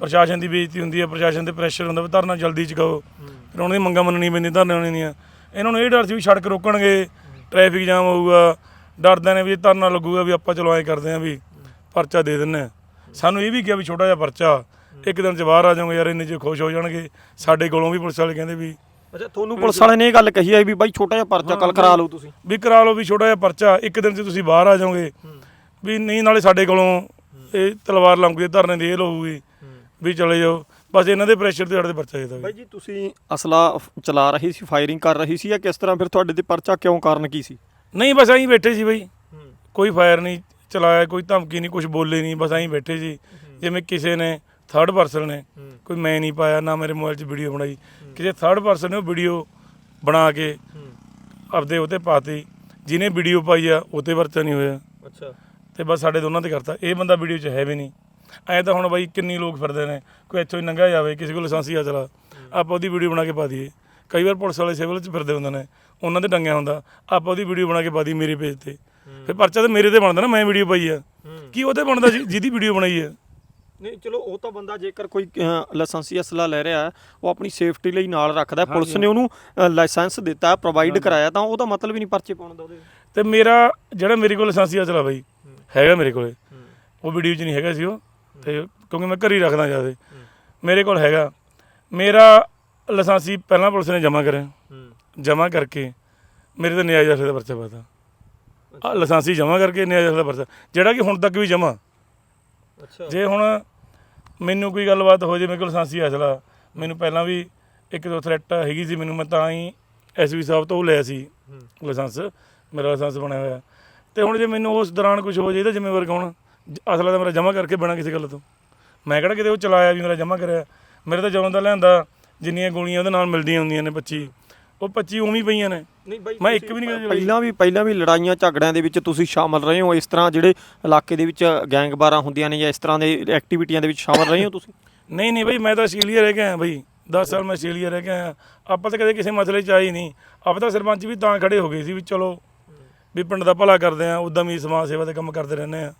ਪ੍ਰਸ਼ਾਸਨ ਦੀ ਬੇਇੱਜ਼ਤੀ ਹੁੰਦੀ ਹੈ ਪ੍ਰਸ਼ਾਸਨ ਤੇ ਪ੍ਰੈਸ਼ਰ ਹੁੰਦਾ ਵੀ ਧਰਨਾ ਜਲਦੀ ਚੁਕਾਓ ਫਿਰ ਉਹਨਾਂ ਦੀ ਮੰਗਾਂ ਮੰਨਣੀ ਪੈਂਦੀਆਂ ਧਰਨੇ ਹੋਣੇ ਦੀਆਂ ਇਹਨਾਂ ਨੂੰ ਇਹ ਡਰ ਸੀ ਵੀ ਸੜਕ ਰੋਕਣਗੇ ਟ੍ਰੈਫਿਕ ਜਾਮ ਹੋਊਗਾ। ਡਰਦੇ ਨੇ ਵੀ ਧਰਨਾ ਲੱਗੂਗਾ ਵੀ ਆਪਾਂ ਚਲੋ ਐਂ ਕਰਦੇ ਆਂ ਵੀ ਪਰਚਾ ਦੇ ਦਿੰਨੇ ਆ ਸਾਨੂੰ ਇਹ ਵੀ ਕਿਹਾ ਵੀ ਛੋਟਾ ਜਿਹਾ ਪਰਚਾ ਇੱਕ ਦਿਨ ਚ ਬਾਹਰ ਆ ਜਾਓਗੇ ਯਾਰ ਇੰਨੇ ਚ ਖੁਸ਼ ਹੋ ਜਾਣਗੇ। ਸਾਡੇ ਕੋਲੋਂ ਵੀ ਪੁਲਿਸ ਵਾਲੇ ਕਹਿੰਦੇ ਵੀ ਅੱਛਾ ਤੁਹਾਨੂੰ ਪੁਲਿਸ ਵਾਲੇ ਨੇ ਇਹ ਗੱਲ ਕਹੀ ਹੈ ਵੀ ਬਾਈ ਛੋਟਾ ਜਿਹਾ ਪਰਚਾ ਕੱਲ ਕਰਾ ਲਓ ਤੁਸੀਂ। ਵੀ ਕਰਾ ਲਓ ਵੀ ਛੋਟਾ ਜਿਹਾ ਪਰਚਾ ਇੱਕ ਦਿਨ ਚ ਤੁਸੀਂ ਬਾਹਰ ਆ ਜਾਓਗੇ। ਵੀ ਨਹੀਂ ਨਾਲੇ ਸਾਡੇ ਕੋਲੋਂ ਇਹ ਤਲਵਾਰ ਲੰਘਦੀ ਧਰਨੇ ਦੀ ਇਹ ਹੋਊਗੀ ਵੀ ਚਲੇ ਜਾਓ। ਬਸ ਇਹਨਾਂ ਦੇ ਪ੍ਰੈਸ਼ਰ ਤੇ ਸਾਡੇ ਤੇ ਪਰਚਾ ਦਿੱਤਾ ਬਾਈ ਜੀ ਤੁਸੀਂ ਅਸਲਾ ਫ- ਚਲਾ ਰਹੀ ਸੀ ਫਾਇਰਿੰਗ ਕਰ ਰਹੀ ਸੀ ਜਾਂ ਕਿਸ ਤਰ੍ਹਾਂ? ਫਿਰ ਤੁਹਾਡੇ ਤੇ ਪਰਚਾ ਕਿਉਂ ਕਾਰਨ ਕੀ ਸੀ? ਨਹੀਂ ਬਸ ਐਂ ਬੈਠੇ ਸੀ ਬਈ। ਕੋਈ ਫਾਇਰ ਨਹੀਂ ਚਲਾਇਆ ਕੋਈ ਧਮਕੀ ਨਹੀਂ ਕੁਝ ਬੋਲੇ ਨਹੀਂ ਬਸ ਐਂ ਬੈਠੇ ਸੀ। ਜਿਵੇਂ ਕਿਸੇ ਨੇ ਥਰਡ ਪਰਸਨ ਨੇ ਕੋਈ ਮੈਂ ਨਹੀਂ ਪਾਇਆ ਨਾ ਮੇਰੇ ਮੋਬਾਈਲ 'ਚ ਵੀਡੀਓ ਬਣਾਈ। ਕਿਸੇ ਥਰਡ ਪਰਸਨ ਨੇ ਉਹ ਵੀਡੀਓ ਬਣਾ ਕੇ ਆਪਦੇ ਉਤੇ ਪਾਤੀ। ਜਿਹਨੇ ਵੀਡੀਓ ਪਾਈ ਆ ਉਤੇ ਪਰਚਾ ਨਹੀਂ ਹੋਇਆ। ਅੱਛਾ। ਤੇ ਬਸ ਸਾਡੇ ਦੋਨਾਂ ਤੇ ਕਰਤਾ। ਇਹ ਬੰਦਾ ਵੀਡੀਓ 'ਚ ਹੈ ਵੀ ਨਹੀਂ। ਐਂ ਤਾਂ ਹੁਣ ਬਾਈ ਕਿੰਨੀ ਲੋਕ ਫਿਰਦੇ ਨੇ ਕੋਈ ਇੱਥੋਂ ਹੀ ਲੰਘਿਆ ਜਾਵੇ ਕਿਸੇ ਕੋਲ ਲਾਇਸੈਂਸੀ ਆ ਚਲਾ ਆਪਾਂ ਉਹਦੀ ਵੀਡੀਓ ਬਣਾ ਕੇ ਪਾ ਦਈਏ। ਕਈ ਵਾਰ ਪੁਲਿਸ ਵਾਲੇ ਸਿਵਲ 'ਚ ਫਿਰਦੇ ਹੁੰਦੇ ਨੇ ਉਹਨਾਂ ਤੇ ਟੰਗਿਆ ਹੁੰਦਾ ਆਪਾਂ ਉਹਦੀ ਵੀਡੀਓ ਬਣਾ ਕੇ ਪਾ ਦਈਏ ਮੇਰੇ ਪੇਜ ਤੇ। ਫਿਰ ਪਰਚਾ ਤਾਂ ਮੇਰੇ ਤੇ ਬਣਦਾ ਨਾ ਮੈਂ ਵੀਡੀਓ ਪਾਈ ਆ। ਕੀ ਉਹਤੇ ਬਣਦਾ ਜੀ ਜਿਹਦੀ ਵੀਡੀਓ ਬਣਾਈ ਆ? ਨਹੀਂ ਚਲੋ ਉਹ ਤਾਂ ਬੰਦਾ ਜੇਕਰ ਕੋਈ ਲਾਇਸੈਂਸੀ ਅਸਲਾ ਲੈ ਰਿਹਾ ਹੈ ਉਹ ਆਪਣੀ ਸੇਫਟੀ ਲਈ ਨਾਲ ਰੱਖਦਾ ਹੈ। ਪੁਲਿਸ ਨੇ ਉਹਨੂੰ ਲਾਇਸੈਂਸ ਦਿੱਤਾ ਪ੍ਰੋਵਾਈਡ ਕਰਾਇਆ ਤਾਂ ਉਹਦਾ ਮਤਲਬ ਹੀ ਨਹੀਂ ਪਰਚੇ ਪਾਉਣ ਦਾ ਉਹਦੇ ਤੇ ਮੇਰਾ ਜਿਹੜਾ ਮੇਰੇ ਕੋਲ ਲਾਇਸੈਂਸੀ ਚਲਾ ਬਾਈ ਹੈਗਾ ਮੇਰੇ ਕੋਲੇ। ਉਹ ਵੀਡੀਓ 'ਚ ਨਹੀਂ ਹੈਗਾ ਸੀ ਉਹ। ਤੇ ਕਿਉਂਕਿ ਮੈਂ ਘਰ ਹੀ ਰੱਖਦਾ ਜ਼ਿਆਦਾ। ਮੇਰੇ ਕੋਲ ਹੈਗਾ। ਮੇਰਾ ਲਾਇਸੈਂਸੀ ਪਹਿਲਾਂ ਪੁਲਿਸ ਨੇ ਜਮ੍ਹਾਂ ਕਰਿਆ। ਜਮ੍ਹਾਂ ਕਰਕੇ ਮੇਰੇ ਤੇ ਨਿਆਜ ਦਾ ਪਰਚਾ ਪਾਤਾ। ਆ ਲਾਇਸੈਂਸੀ ਜਮ੍ਹਾਂ ਕਰਕੇ ਨਿਆਜ ਦਾ ਪਰਚਾ। ਜਿਹੜਾ ਕਿ ਹੁਣ ਤੱਕ ਵੀ ਜਮ੍ਹਾਂ। ਅੱਛਾ। ਜੇ ਹੁਣ ਮੈਨੂੰ ਕੋਈ ਗੱਲਬਾਤ ਹੋ ਜੇ ਮੇਰੇ ਕੋਲ ਲਾਇਸੈਂਸੀ ਚਲਾ ਮੈਨੂੰ ਪਹਿਲਾਂ ਵੀ ਇੱਕ ਦੋ ਥ੍ਰੈਟ ਹੈਗੀ ਸੀ ਮੈਨੂੰ ਮੈਂ ਤਾਂ ਹੀ ਐਸਵੀ ਸਾਹਿਬ ਤੋਂ ਲਿਆ ਸੀ ਲਾਇਸੈਂਸ। ਮੇਰਾ ਲਾਇਸੈਂਸ ਬਣਿਆ ਹੋਇਆ। ਤੇ ਹੁਣ ਜੇ ਮੈਨੂੰ ਉਸ ਦੌਰਾਨ ਕੁਝ ਹੋ ਜੇ ਇਹਦਾ ਜ਼ਿੰਮੇਵਾਰ ਕੌਣ ਅਸਲਾ ਤਾਂ ਮੇਰਾ ਜਮ੍ਹਾਂ ਕਰਕੇ ਬਿਨਾਂ ਕਿਸੇ ਗੱਲ ਤੋਂ। ਮੈਂ ਕਿਹੜਾ ਕਿਤੇ ਉਹ ਚਲਾਇਆ ਵੀ ਮੇਰਾ ਜਮ੍ਹਾਂ ਕਰਿਆ। ਮੇਰੇ ਤਾਂ ਜਦੋਂ ਦਾ ਲਿਆਂਦਾ ਜਿੰਨੀਆਂ ਗੋਲੀਆਂ ਉਹਦੇ ਨਾਲ ਮਿਲਦੀਆਂ ਹੁੰਦੀਆਂ ਨੇ 25 ਉਹ 25 ਉਵੇਂ ਹੀ ਪਈਆਂ ਨੇ। ਨਹੀਂ ਬਾਈ ਮੈਂ ਇੱਕ ਵੀ ਨਹੀਂ ਕਦੇ ਪਹਿਲਾਂ ਵੀ ਪਹਿਲਾਂ ਵੀ ਲੜਾਈਆਂ ਝਗੜਿਆਂ ਦੇ ਵਿੱਚ ਤੁਸੀਂ ਸ਼ਾਮਲ ਰਹੇ ਹੋ। ਇਸ ਤਰ੍ਹਾਂ ਜਿਹੜੇ ਇਲਾਕੇ ਦੇ ਵਿੱਚ ਗੈਂਗਬਾਰਾਂ ਹੁੰਦੀਆਂ ਨੇ ਜਾਂ ਇਸ ਤਰ੍ਹਾਂ ਦੇ ਐਕਟੀਵਿਟੀਆਂ ਦੇ ਵਿੱਚ ਸ਼ਾਮਲ ਰਹੇ ਹੋ ਤੁਸੀਂ? ਨਹੀਂ ਨਹੀਂ ਬਈ ਮੈਂ ਤਾਂ ਆਸਟ੍ਰੇਲੀਆ ਰਹਿ ਕੇ ਆਇਆ ਬਈ। 10 ਸਾਲ ਮੈਂ ਆਸਟ੍ਰੇਲੀਆ ਰਹਿ ਕੇ ਆਇਆ। ਆਪਾਂ ਤਾਂ ਕਦੇ ਕਿਸੇ ਮਸਲੇ 'ਚ ਆਏ ਹੀ ਨਹੀਂ। ਆਪਾਂ ਤਾਂ ਸਰਪੰਚ ਵੀ ਤਾਂ ਖੜੇ ਹੋ ਗਏ ਸੀ ਵੀ ਚਲੋ ਵੀ ਪਿੰਡ ਦਾ ਭਲਾ ਕਰਦੇ ਆ ਉਦਾਂ ਵੀ ਸਮਾਜ ਸੇਵਾ ਦੇ ਕੰਮ ਕਰਦੇ ਰਹਿੰਦੇ ਆ।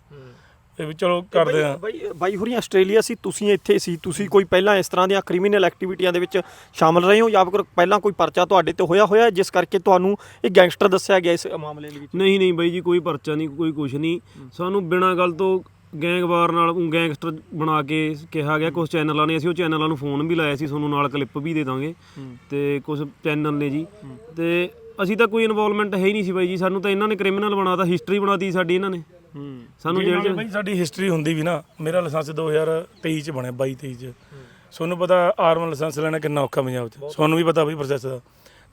ਤੇ ਵੀ ਚਲੋ ਕਰਦੇ ਆ। ਬਾਈ ਬਾਈ ਹੋਰੀ ਆਸਟ੍ਰੇਲੀਆ ਸੀ ਤੁਸੀਂ ਇੱਥੇ ਸੀ ਤੁਸੀਂ ਕੋਈ ਪਹਿਲਾਂ ਇਸ ਤਰ੍ਹਾਂ ਦੀਆਂ ਕ੍ਰਿਮੀਨਲ ਐਕਟੀਵਿਟੀਆਂ ਦੇ ਵਿੱਚ ਸ਼ਾਮਲ ਰਹੇ ਹੋ ਜਾਂ ਫਿਰ ਪਹਿਲਾਂ ਕੋਈ ਪਰਚਾ ਤੁਹਾਡੇ ਤੇ ਹੋਇਆ ਹੋਇਆ ਜਿਸ ਕਰਕੇ ਤੁਹਾਨੂੰ ਇਹ ਗੈਂਗਸਟਰ ਦੱਸਿਆ ਗਿਆ ਇਸ ਮਾਮਲੇ ਦੇ ਵਿੱਚ? ਨਹੀਂ ਨਹੀਂ ਬਾਈ ਜੀ ਕੋਈ ਪਰਚਾ ਨਹੀਂ ਕੋਈ ਕੁਛ ਨਹੀਂ। ਸਾਨੂੰ ਬਿਨਾਂ ਗੱਲ ਤੋਂ ਗੈਂਗਵਾਰ ਨਾਲ ਗੈਂਗਸਟਰ ਬਣਾ ਕੇ ਕਿਹਾ ਗਿਆ ਕੁਝ ਚੈਨਲਾਂ ਨੇ ਅਸੀਂ ਉਹ ਚੈਨਲਾਂ ਨੂੰ ਫੋਨ ਵੀ ਲਾਇਆ ਸੀ ਤੁਹਾਨੂੰ ਨਾਲ ਕਲਿੱਪ ਵੀ ਦੇ ਦਾਂਗੇ। ਤੇ ਕੁਝ ਚੈਨਲ ਨੇ ਜੀ। ਤੇ ਅਸੀਂ ਤਾਂ ਕੋਈ ਇਨਵੋਲਵਮੈਂਟ ਹੈ ਹੀ ਨਹੀਂ ਸੀ ਬਾਈ ਜੀ ਸਾਨੂੰ ਤਾਂ ਇਹਨਾਂ ਨੇ ਕ੍ਰਿਮੀਨਲ ਬਣਾਤਾ ਹਿਸਟਰੀ ਬਣਾਤੀ ਸਾਡੀ ਇਹਨਾਂ ਨੇ। ਸਾਨੂੰ ਜੇਲ੍ਹ 'ਚ ਬਈ ਸਾਡੀ ਹਿਸਟਰੀ ਹੁੰਦੀ ਵੀ ਨਾ ਮੇਰਾ ਲਾਇਸੈਂਸ 2023 ਚ ਬਣਿਆ 22 23 ਚ। ਤੁਹਾਨੂੰ ਪਤਾ ਆਰਮਲ ਲਾਇਸੈਂਸ ਲੈਣਾ ਕਿੰਨਾ ਔਖਾ ਪੰਜਾਬ 'ਚ। ਤੁਹਾਨੂੰ ਵੀ ਪਤਾ ਬਈ ਪ੍ਰੋਸੈਸ ਦਾ।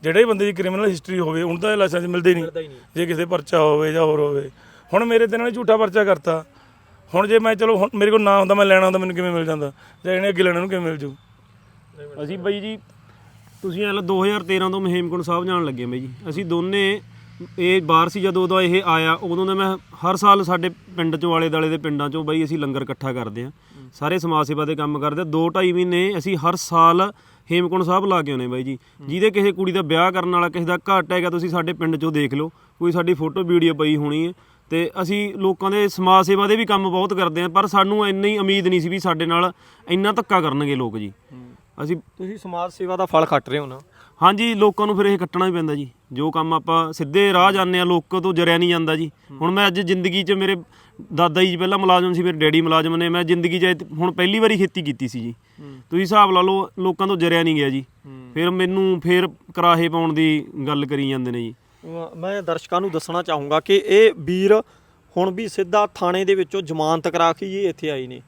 ਜਿਹੜੇ ਬੰਦੇ ਦੀ ਕ੍ਰਿਮੀਨਲ ਹਿਸਟਰੀ ਹੋਵੇ ਉਹਨਾਂ ਦਾ ਲਾਇਸੈਂਸ ਮਿਲਦਾ ਹੀ ਨਹੀਂ। ਜੇ ਕਿਸੇ ਪਰਚਾ ਹੋਵੇ ਜਾਂ ਹੋਰ ਹੋਵੇ। ਹੁਣ ਮੇਰੇ ਤੇ ਨੇ ਝੂਠਾ ਪਰਚਾ ਕਰਤਾ। ਹੁਣ ਜੇ ਮੈਂ ਚਲੋ ਹੁਣ ਮੇਰੇ ਕੋਲ ਨਾ ਹੁੰਦਾ ਮੈਂ ਲੈਣਾ ਹੁੰਦਾ ਮੈਨੂੰ ਕਿਵੇਂ ਮਿਲ ਜਾਂਦਾ? ਜਾਂ ਇਹਨੇ ਅੱਗੇ ਲੈਣਾ ਨੂੰ ਕਿਵੇਂ ਮਿਲ ਜੂ? ਅਸੀਂ ਬਾਈ ਜੀ ਤੁਸੀਂ ਐ ਲਾ 2013 ਤੋਂ ਮੈਂ ਹੇਮਕੁੰਟ ਸਾਹਿਬ ਜਾਣ ਲੱਗੇ ਬਾਈ ਜੀ। ਅਸੀਂ ਦੋਨੇ ਇਹ ਬਾਹਰ ਸੀ ਜਦੋਂ ਉਦੋਂ ਇਹ ਆਇਆ ਉਦੋਂ ਦਾ ਮੈਂ ਹਰ ਸਾਲ ਸਾਡੇ ਪਿੰਡ ਚੋਂ ਆਲੇ ਦਾਲੇ ਦੇ ਪਿੰਡਾਂ ਚੋਂ ਬਾਈ ਅਸੀਂ ਲੰਗਰ ਇਕੱਠਾ ਕਰਦੇ ਆ ਸਾਰੇ ਸਮਾਜ ਸੇਵਾ ਦੇ ਕੰਮ ਕਰਦੇ ਆ ਦੋ ਢਾਈ ਮਹੀਨੇ ਅਸੀਂ ਹਰ ਸਾਲ ਹੇਮਕੁੰਟ ਸਾਹਿਬ ਲਾ ਕੇ ਆਉਨੇ ਬਾਈ ਜੀ। ਜਿਹਦੇ ਕਿਸੇ ਕੁੜੀ ਦਾ ਵਿਆਹ ਕਰਨ ਵਾਲਾ ਕਿਸੇ ਦਾ ਘਾਟ ਹੈਗਾ ਤੁਸੀਂ ਸਾਡੇ ਪਿੰਡ ਚੋਂ ਦੇਖ ਲਓ। ਕੋਈ ਸਾਡੀ ਫੋਟੋ ਵੀਡੀਓ ਪਈ ਹੋਣੀ ਹੈ। ਤੇ ਅਸੀਂ ਲੋਕਾਂ ਦੇ ਸਮਾਜ ਸੇਵਾ ਦੇ ਵੀ ਕੰਮ ਬਹੁਤ ਕਰਦੇ ਆ ਪਰ ਸਾਨੂੰ ਇੰਨੀ ਉਮੀਦ ਨਹੀਂ ਸੀ ਵੀ ਸਾਡੇ ਨਾਲ ਇੰਨਾ ਧੱਕਾ ਕਰਨਗੇ ਲੋਕ ਜੀ। ਅਸੀਂ ਤੁਸੀਂ ਸਮਾਜ ਸੇਵਾ ਦਾ ਫਲ ਖੱਟ ਰਹੇ ਹੋ ਨਾ। ਹਾਂਜੀ ਲੋਕਾਂ ਨੂੰ ਫਿਰ ਇਹ ਕੱਟਣਾ ਹੀ ਪੈਂਦਾ ਜੀ। ਜੋ ਕੰਮ ਆਪਾਂ ਸਿੱਧੇ ਰਾਹ ਜਾਂਦੇ ਆ ਲੋਕਾਂ ਤੋਂ ਜਰਿਆ ਨਹੀਂ ਜਾਂਦਾ ਜੀ। ਹੁਣ ਮੈਂ ਅੱਜ ਜ਼ਿੰਦਗੀ 'ਚ ਮੇਰੇ ਦਾਦਾ ਜੀ ਪਹਿਲਾਂ ਮੁਲਾਜ਼ਮ ਸੀ ਮੇਰੇ ਡੈਡੀ ਮੁਲਾਜ਼ਮ ਨੇ। ਮੈਂ ਜ਼ਿੰਦਗੀ 'ਚ ਇਹ ਹੁਣ ਪਹਿਲੀ ਵਾਰੀ ਖੇਤੀ ਕੀਤੀ ਸੀ ਜੀ। ਤੁਸੀਂ ਹਿਸਾਬ ਲਾ ਲਓ ਲੋਕਾਂ ਤੋਂ ਜਰਿਆ ਨਹੀਂ ਗਿਆ ਜੀ। ਫਿਰ ਮੈਨੂੰ ਫਿਰ ਕਰਾਹੇ ਪਾਉਣ ਦੀ ਗੱਲ ਕਰੀ ਜਾਂਦੇ ਨੇ ਜੀ। ਮੈਂ ਦਰਸ਼ਕਾਂ ਨੂੰ ਦੱਸਣਾ ਚਾਹੂੰਗਾ ਕਿ ਇਹ ਵੀਰ ਹੁਣ ਵੀ ਸਿੱਧਾ ਥਾਣੇ ਦੇ ਵਿੱਚੋਂ ਜ਼ਮਾਨਤ ਕਰਾ ਕੇ ਹੀ ਇੱਥੇ ਆਏ ਨੇ।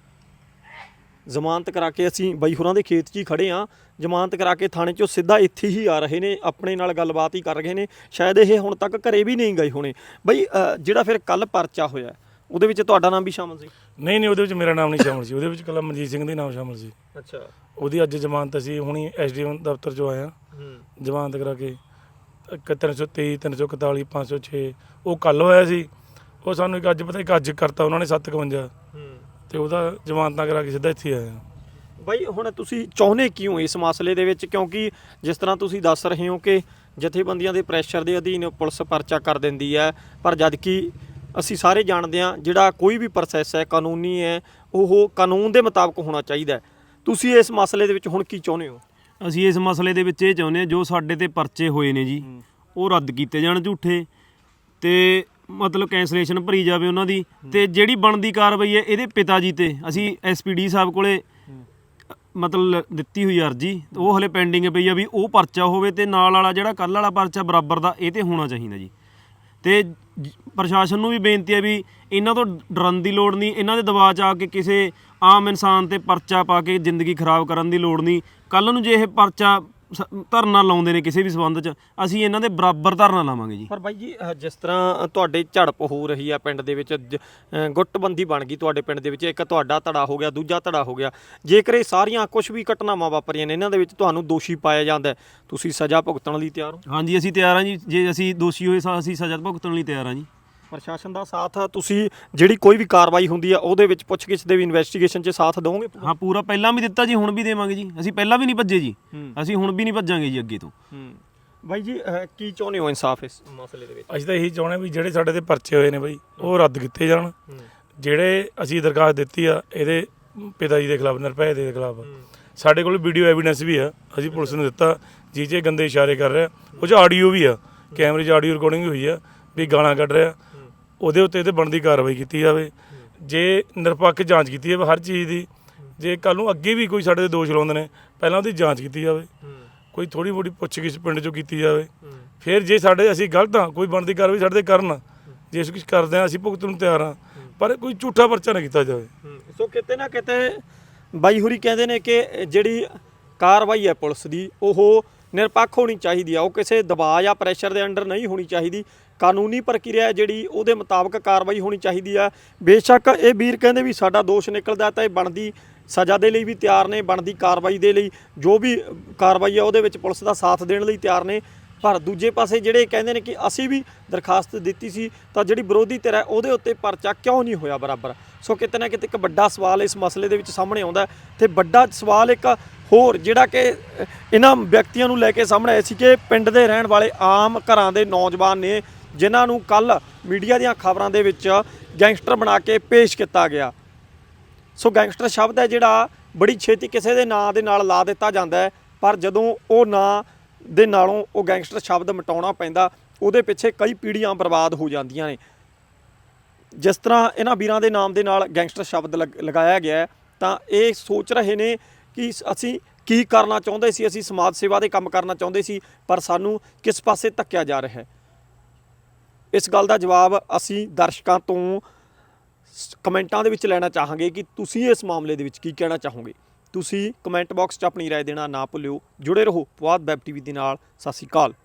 ਜ਼ਮਾਨਤ ਕਰਾ ਕੇ ਅਸੀਂ ਬਾਈ ਹੋਰਾਂ ਦੇ ਖੇਤ 'ਚ ਹੀ ਖੜੇ ਆ ਜ਼ਮਾਨਤ ਕਰਾ ਕੇ ਥਾਣੇ 'ਚੋਂ ਸਿੱਧਾ ਇੱਥੇ ਹੀ ਆ ਰਹੇ ਨੇ ਆਪਣੇ ਨਾਲ ਗੱਲਬਾਤ ਹੀ ਕਰ ਰਹੇ ਨੇ। ਸ਼ਾਇਦ ਇਹ ਹੁਣ ਤੱਕ ਘਰੇ ਵੀ ਨਹੀਂ ਗਏ ਹੋਣੇ। ਬਈ ਜਿਹੜਾ ਫਿਰ ਕੱਲ ਪਰਚਾ ਹੋਇਆ ਉਹਦੇ ਵਿੱਚ ਤੁਹਾਡਾ ਨਾਮ ਵੀ ਸ਼ਾਮਲ ਸੀ? ਨਹੀਂ ਨਹੀਂ ਉਹਦੇ ਵਿੱਚ ਮੇਰਾ ਨਾਮ ਨਹੀਂ ਸ਼ਾਮਲ ਸੀ। ਉਹਦੇ ਵਿੱਚ ਕੱਲਾ ਮਨਜੀਤ ਸਿੰਘ ਦਾ ਨਾਮ ਸ਼ਾਮਲ ਸੀ। ਅੱਛਾ। ਉਹਦੀ ਅੱਜ ਜ਼ਮਾਨਤ ਅਸੀਂ ਹੁਣੀ ਐਸਡੀਐਮ ਦਫ਼ਤਰ 'ਚੋਂ ਆਇਆ ਹੂੰ। ਜ਼ਮਾਨਤ ਕਰਾ ਕੇ ਇੱਕ 323 341 506 ਉਹ ਕੱਲ ਹੋਇਆ ਸੀ। ਉਹ ਸਾਨੂੰ ਇੱਕ ਅੱਜ ਪਤਾ ਇੱਕ ਅੱਜ ਕਰਤਾ ਉਹਨਾਂ ਨੇ 751 ਹੂੰ। ਤੇ ਉਹਦਾ ਜ਼ਮਾਨਤਾਂ ਕਰਾ ਕੇ ਸਿੱਧਾ ਇੱਥੇ ਆਇਆ। ਬਾਈ ਹੁਣ ਤੁਸੀਂ ਚਾਹੁੰਦੇ ਕਿਉਂ ਇਸ ਮਸਲੇ ਦੇ ਵਿੱਚ? ਕਿਉਂਕਿ ਜਿਸ ਤਰ੍ਹਾਂ ਤੁਸੀਂ ਦੱਸ ਰਹੇ ਹੋ ਕਿ ਜਥੇਬੰਦੀਆਂ ਦੇ ਪ੍ਰੈਸ਼ਰ ਦੇ ਅਧੀਨ ਪੁਲਿਸ ਪਰਚਾ ਕਰ ਦਿੰਦੀ ਹੈ ਪਰ ਜਦ ਕਿ ਅਸੀਂ ਸਾਰੇ ਜਾਣਦੇ ਹਾਂ ਜਿਹੜਾ ਕੋਈ ਵੀ ਪ੍ਰੋਸੈਸ ਹੈ ਕਾਨੂੰਨੀ ਹੈ ਉਹ ਕਾਨੂੰਨ ਦੇ ਮੁਤਾਬਕ ਹੋਣਾ ਚਾਹੀਦਾ ਹੈ। ਤੁਸੀਂ ਇਸ ਮਸਲੇ ਦੇ ਵਿੱਚ ਹੁਣ ਕੀ ਚਾਹੁੰਦੇ ਹੋ? ਅਸੀਂ ਇਸ ਮਸਲੇ ਦੇ ਵਿੱਚ ਇਹ ਚਾਹੁੰਦੇ ਹਾਂ ਜੋ ਸਾਡੇ ਤੇ ਪਰਚੇ ਹੋਏ ਨੇ ਜੀ ਉਹ ਰੱਦ ਕੀਤੇ ਜਾਣ ਝੂਠੇ ਤੇ ਮਤਲਬ ਕੈਂਸਲੇਸ਼ਨ ਭਰੀ ਜਾਵੇ ਉਹਨਾਂ ਦੀ, ਤੇ ਜਿਹੜੀ ਬਣਦੀ ਕਾਰਵਾਈ ਹੈ ਇਹਦੇ ਪਿਤਾ ਜੀ ਤੇ, ਅਸੀਂ ਐਸਪੀਡੀ ਸਾਹਿਬ ਕੋਲੇ ਮਤਲਬ ਦਿੱਤੀ ਹੋਈ ਅਰਜੀ ਉਹ ਹਲੇ ਪੈਂਡਿੰਗ ਪਈ ਆ ਵੀ ਉਹ ਪਰਚਾ ਹੋਵੇ ਤੇ ਨਾਲ ਵਾਲਾ ਜਿਹੜਾ ਕੱਲ ਵਾਲਾ ਪਰਚਾ ਬਰਾਬਰ ਦਾ, ਇਹ ਤੇ ਹੋਣਾ ਚਾਹੀਦਾ ਜੀ। ਤੇ ਜ- ਪ੍ਰਸ਼ਾਸਨ ਨੂੰ ਵੀ ਬੇਨਤੀ ਹੈ ਵੀ ਇਹਨਾਂ ਤੋਂ ਡਰਨ ਦੀ ਲੋੜ ਨਹੀਂ, ਇਹਨਾਂ ਦੇ ਦਬਾਅ 'ਚ ਆ ਕੇ ਕਿਸੇ ਆਮ ਇਨਸਾਨ ਤੇ ਪਰਚਾ ਪਾ ਕੇ ਜ਼ਿੰਦਗੀ ਖਰਾਬ ਕਰਨ ਦੀ ਲੋੜ ਨਹੀਂ। ਕੱਲ ਨੂੰ ਜੇ ਇਹ ਪਰਚਾ ਸ- ਧਰਨਾ ਲਾਉਂਦੇ ਨੇ ਕਿਸੇ ਵੀ ਸਬੰਧ 'ਚ ਅਸੀਂ ਇਹਨਾਂ ਦੇ ਬਰਾਬਰ ਧਰਨਾ ਲਾਵਾਂਗੇ ਜੀ। ਪਰ ਬਾਈ ਜੀ ਅਹ ਜਿਸ ਤਰ੍ਹਾਂ ਤੁਹਾਡੇ ਝੜਪ ਹੋ ਰਹੀ ਆ ਪਿੰਡ ਦੇ ਵਿੱਚ ਜ- ਅਹ ਗੁੱਟਬੰਦੀ ਬਣ ਗਈ ਤੁਹਾਡੇ ਪਿੰਡ ਦੇ ਵਿੱਚ ਇੱਕ ਤੁਹਾਡਾ ਧੜਾ ਹੋ ਗਿਆ ਦੂਜਾ ਧੜਾ ਹੋ ਗਿਆ। ਜੇਕਰ ਇਹ ਸਾਰੀਆਂ ਕੁਝ ਵੀ ਘਟਨਾਵਾਂ ਵਾਪਰੀਆਂ ਨੇ ਇਹਨਾਂ ਦੇ ਵਿੱਚ ਤੁਹਾਨੂੰ ਦੋਸ਼ੀ ਪਾਇਆ ਜਾਂਦਾ ਹੈ, ਤੁਸੀਂ ਸਜ਼ਾ ਭੁਗਤਣ ਲਈ ਤਿਆਰ ਹੋ? ਹਾਂਜੀ ਅਸੀਂ ਤਿਆਰ ਹਾਂ ਜੀ। ਜੇ ਅਸੀਂ ਦੋਸ਼ੀ ਹੋਏ ਤਾਂ ਅਸੀਂ ਸਜ਼ਾ ਭੁਗਤਣ ਲਈ ਤਿਆਰ ਹਾਂ ਜੀ। ਪ੍ਰਸ਼ਾਸਨ ਦਾ ਸਾਥ ਤੁਸੀਂ ਜਿਹੜੀ ਕੋਈ ਵੀ ਕਾਰਵਾਈ ਹੁੰਦੀ ਆ ਉਹਦੇ ਵਿੱਚ ਪੁੱਛਗਿੱਛ ਦੇ ਵੀ ਇਨਵੈਸਟੀਗੇਸ਼ਨ 'ਚ ਸਾਥ ਦੋਗੇ ਹਾਂ ਪੂਰਾ ਪਹਿਲਾਂ ਵੀ ਦਿੱਤਾ ਜੀ ਹੁਣ ਵੀ ਦੇਵਾਂਗੇ ਜੀ। ਅਸੀਂ ਪਹਿਲਾਂ ਵੀ ਨਹੀਂ ਭੱਜੇ ਜੀ। ਅਸੀਂ ਹੁਣ ਵੀ ਨਹੀਂ ਭੱਜਾਂਗੇ ਜੀ ਅੱਗੇ ਤੋਂ। ਬਾਈ ਜੀ ਅਹ ਕੀ ਚਾਹੁੰਦੇ ਹੋ ਇਨਸਾਫ ਇਸ ਮਸਲੇ ਦੇ ਵਿੱਚ? ਅਸੀਂ ਤਾਂ ਇਹੀ ਚਾਹੁੰਦੇ ਵੀ ਜਿਹੜੇ ਸਾਡੇ ਤੇ ਪਰਚੇ ਹੋਏ ਨੇ ਬਈ ਉਹ ਰੱਦ ਕੀਤੇ ਜਾਣ। ਜਿਹੜੇ ਅਸੀਂ ਦਰਖਾਸਤ ਦਿੱਤੀ ਆ ਇਹਦੇ ਪਿਤਾ ਜੀ ਦੇ ਖਿਲਾਫ ਨਿਰਭੈ ਦੇ ਖਿਲਾਫ। ਸਾਡੇ ਕੋਲ ਵੀਡੀਓ ਐਵੀਡੈਂਸ ਵੀ ਆ ਅਸੀਂ ਪੁਲਿਸ ਨੂੰ ਦਿੱਤਾ ਜੀ ਜੇ ਗੰਦੇ ਇਸ਼ਾਰੇ ਕਰ ਰਿਹਾ ਉਹ 'ਚ ਆਡੀਓ ਵੀ ਆ ਕੈਮਰੇ 'ਚ ਆਡੀਓ ਰਿਕਾਰਡਿੰਗ ਵੀ ਹੋਈ ਆ ਵੀ ਗਾਲਾਂ ਕੱਢ ਰਿਹਾ। ਉਹਦੇ ਉੱਤੇ ਤੇ ਬਣਦੀ ਕਾਰਵਾਈ ਕੀਤੀ ਜਾਵੇ। ਜੇ ਨਿਰਪੱਖ ਜਾਂਚ ਕੀਤੀ ਜਾਵੇ ਹਰ ਚੀਜ਼ ਦੀ, ਜੇ ਕੱਲ ਨੂੰ ਅੱਗੇ ਵੀ ਕੋਈ ਸਾਡੇ ਤੇ ਦੋਸ਼ ਲਾਉਂਦੇ ਨੇ, ਪਹਿਲਾਂ ਉਹਦੀ ਜਾਂਚ ਕੀਤੀ ਜਾਵੇ। ਕੋਈ ਥੋੜੀ ਮੋਟੀ ਪੁੱਛਗਿੱਛ ਪਿੰਡ 'ਚੋਂ ਕੀਤੀ ਜਾਵੇ। ਫਿਰ ਜੇ ਸਾਡੇ ਅਸੀਂ ਗਲਤ ਹਾਂ, ਕੋਈ ਬਣਦੀ ਕਾਰਵਾਈ ਸਾਡੇ ਤੇ ਕਰਨ। ਜੇ ਅਸੀਂ ਕੁਝ ਕਰਦੇ ਹਾਂ, ਅਸੀਂ ਭੁਗਤਣ ਨੂੰ ਤਿਆਰ ਹਾਂ। ਪਰ ਕੋਈ ਝੂਠਾ ਪਰਚਾ ਨਾ ਕੀਤਾ ਜਾਵੇ। ਸੋ ਕਿਤੇ ਨਾ ਕਿਤੇ ਬਾਈ ਹੁਰੀ ਕਹਿੰਦੇ ਨੇ ਕਿ ਜਿਹੜੀ ਕਾਰਵਾਈ ਹੈ ਪੁਲਿਸ ਦੀ, ਉਹ ਨਿਰਪੱਖ ਹੋਣੀ ਚਾਹੀਦੀ ਆ। ਉਹ ਕਿਸੇ ਦਬਾਅ ਜਾਂ ਪ੍ਰੈਸ਼ਰ ਦੇ ਅੰਡਰ ਨਹੀਂ ਹੋਣੀ ਚਾਹੀਦੀ। ਕਾਨੂੰਨੀ ਪ੍ਰਕਿਰਿਆ ਹੈ ਜਿਹੜੀ ਉਹਦੇ ਮੁਤਾਬਕ ਕਾਰਵਾਈ ਹੋਣੀ ਚਾਹੀਦੀ ਆ। ਬੇਸ਼ੱਕ ਇਹ ਵੀਰ ਕਹਿੰਦੇ ਵੀ ਸਾਡਾ ਦੋਸ਼ ਨਿਕਲਦਾ ਤਾਂ ਇਹ ਬਣਦੀ ਸਜ਼ਾ ਦੇ ਲਈ ਵੀ ਤਿਆਰ ਨੇ, ਬਣਦੀ ਕਾਰਵਾਈ ਦੇ ਲਈ। ਜੋ ਵੀ ਕਾਰਵਾਈ ਆ ਉਹਦੇ ਵਿੱਚ ਪੁਲਿਸ ਦਾ ਸਾਥ ਦੇਣ ਲਈ ਤਿਆਰ ਨੇ। ਪਰ ਦੂਜੇ ਪਾਸੇ ਜਿਹੜੇ ਕਹਿੰਦੇ ਨੇ ਕਿ ਅਸੀਂ ਵੀ ਦਰਖਾਸਤ ਦਿੱਤੀ ਸੀ ਤਾਂ ਜਿਹੜੀ ਵਿਰੋਧੀ ਧਿਰ ਹੈ ਉਹਦੇ ਉੱਤੇ ਪਰਚਾ ਕਿਉਂ ਨਹੀਂ ਹੋਇਆ ਬਰਾਬਰ? ਸੋ ਕਿਤੇ ਨਾ ਕਿਤੇ ਇੱਕ ਵੱਡਾ ਸਵਾਲ ਇਸ ਮਸਲੇ ਦੇ ਵਿੱਚ ਸਾਹਮਣੇ ਆਉਂਦਾ ਹੈ ਤੇ ਵੱਡਾ ਸਵਾਲ ਇੱਕ ਹੋਰ ਜਿਹੜਾ ਕਿ ਇਹਨਾਂ ਵਿਅਕਤੀਆਂ ਨੂੰ ਲੈ ਕੇ ਸਾਹਮਣੇ ਆਇਆ ਸੀ ਕਿ ਪਿੰਡ ਦੇ ਰਹਿਣ ਵਾਲੇ ਆਮ ਘਰਾਂ ਦੇ ਨੌਜਵਾਨ ਨੇ ਜਿਨ੍ਹਾਂ ਨੂੰ ਕੱਲ ਮੀਡੀਆ ਦੀਆਂ ਖਬਰਾਂ ਦੇ ਵਿੱਚ ਗੈਂਗਸਟਰ ਬਣਾ ਕੇ ਪੇਸ਼ ਕੀਤਾ ਗਿਆ। ਸੋ ਗੈਂਗਸਟਰ ਸ਼ਬਦ ਹੈ ਜਿਹੜਾ ਬੜੀ ਛੇਤੀ ਕਿਸੇ ਦੇ ਨਾਂ ਦੇ ਨਾਲ ਲਾ ਦਿੱਤਾ ਜਾਂਦਾ ਹੈ, ਪਰ ਜਦੋਂ ਉਹ ਨਾਂ ਦੇ ਨਾਲੋਂ ਉਹ ਗੈਂਗਸਟਰ ਸ਼ਬਦ ਮਿਟਾਉਣਾ ਪੈਂਦਾ, ਉਹਦੇ ਪਿੱਛੇ ਕਈ ਪੀੜ੍ਹੀਆਂ ਬਰਬਾਦ ਹੋ ਜਾਂਦੀਆਂ ਨੇ। ਜਿਸ ਤਰ੍ਹਾਂ ਇਹਨਾਂ ਵੀਰਾਂ ਦੇ ਨਾਮ ਦੇ ਨਾਲ ਗੈਂਗਸਟਰ ਸ਼ਬਦ ਲਗ- ਲਗਾਇਆ ਗਿਆ ਤਾਂ ਇਹ ਸੋਚ ਰਹੇ ਨੇ ਕਿ ਅਸੀਂ ਕੀ ਕਰਨਾ ਚਾਹੁੰਦੇ ਸੀ? ਅਸੀਂ ਸਮਾਜ ਸੇਵਾ ਦੇ ਕੰਮ ਕਰਨਾ ਚਾਹੁੰਦੇ ਸੀ, ਪਰ ਸਾਨੂੰ ਕਿਸ ਪਾਸੇ ਧੱਕਿਆ ਜਾ ਰਿਹਾ ਹੈ? ਇਸ ਗੱਲ ਦਾ ਜਵਾਬ ਅਸੀਂ ਦਰਸ਼ਕਾਂ ਤੋਂ ਸ- ਕਮੈਂਟਾਂ ਦੇ ਵਿੱਚ ਲੈਣਾ ਚਾਹਾਂਗੇ ਕਿ ਤੁਸੀਂ ਇਸ ਮਾਮਲੇ ਦੇ ਵਿੱਚ ਕੀ ਕਹਿਣਾ ਚਾਹੋਗੇ ਤੁਸੀਂ ਕਮੈਂਟ ਬਾਕਸ 'ਚ ਆਪਣੀ رائے ਦੇਣਾ ਨਾ ਭੁੱਲਿਓ ਜੁੜੇ ਰਹੋ ਪੁਆਧ ਵੈਬ ਟੀਵੀ ਦੇ ਨਾਲ ਸਤਿ ਸ਼੍ਰੀ ਅਕਾਲ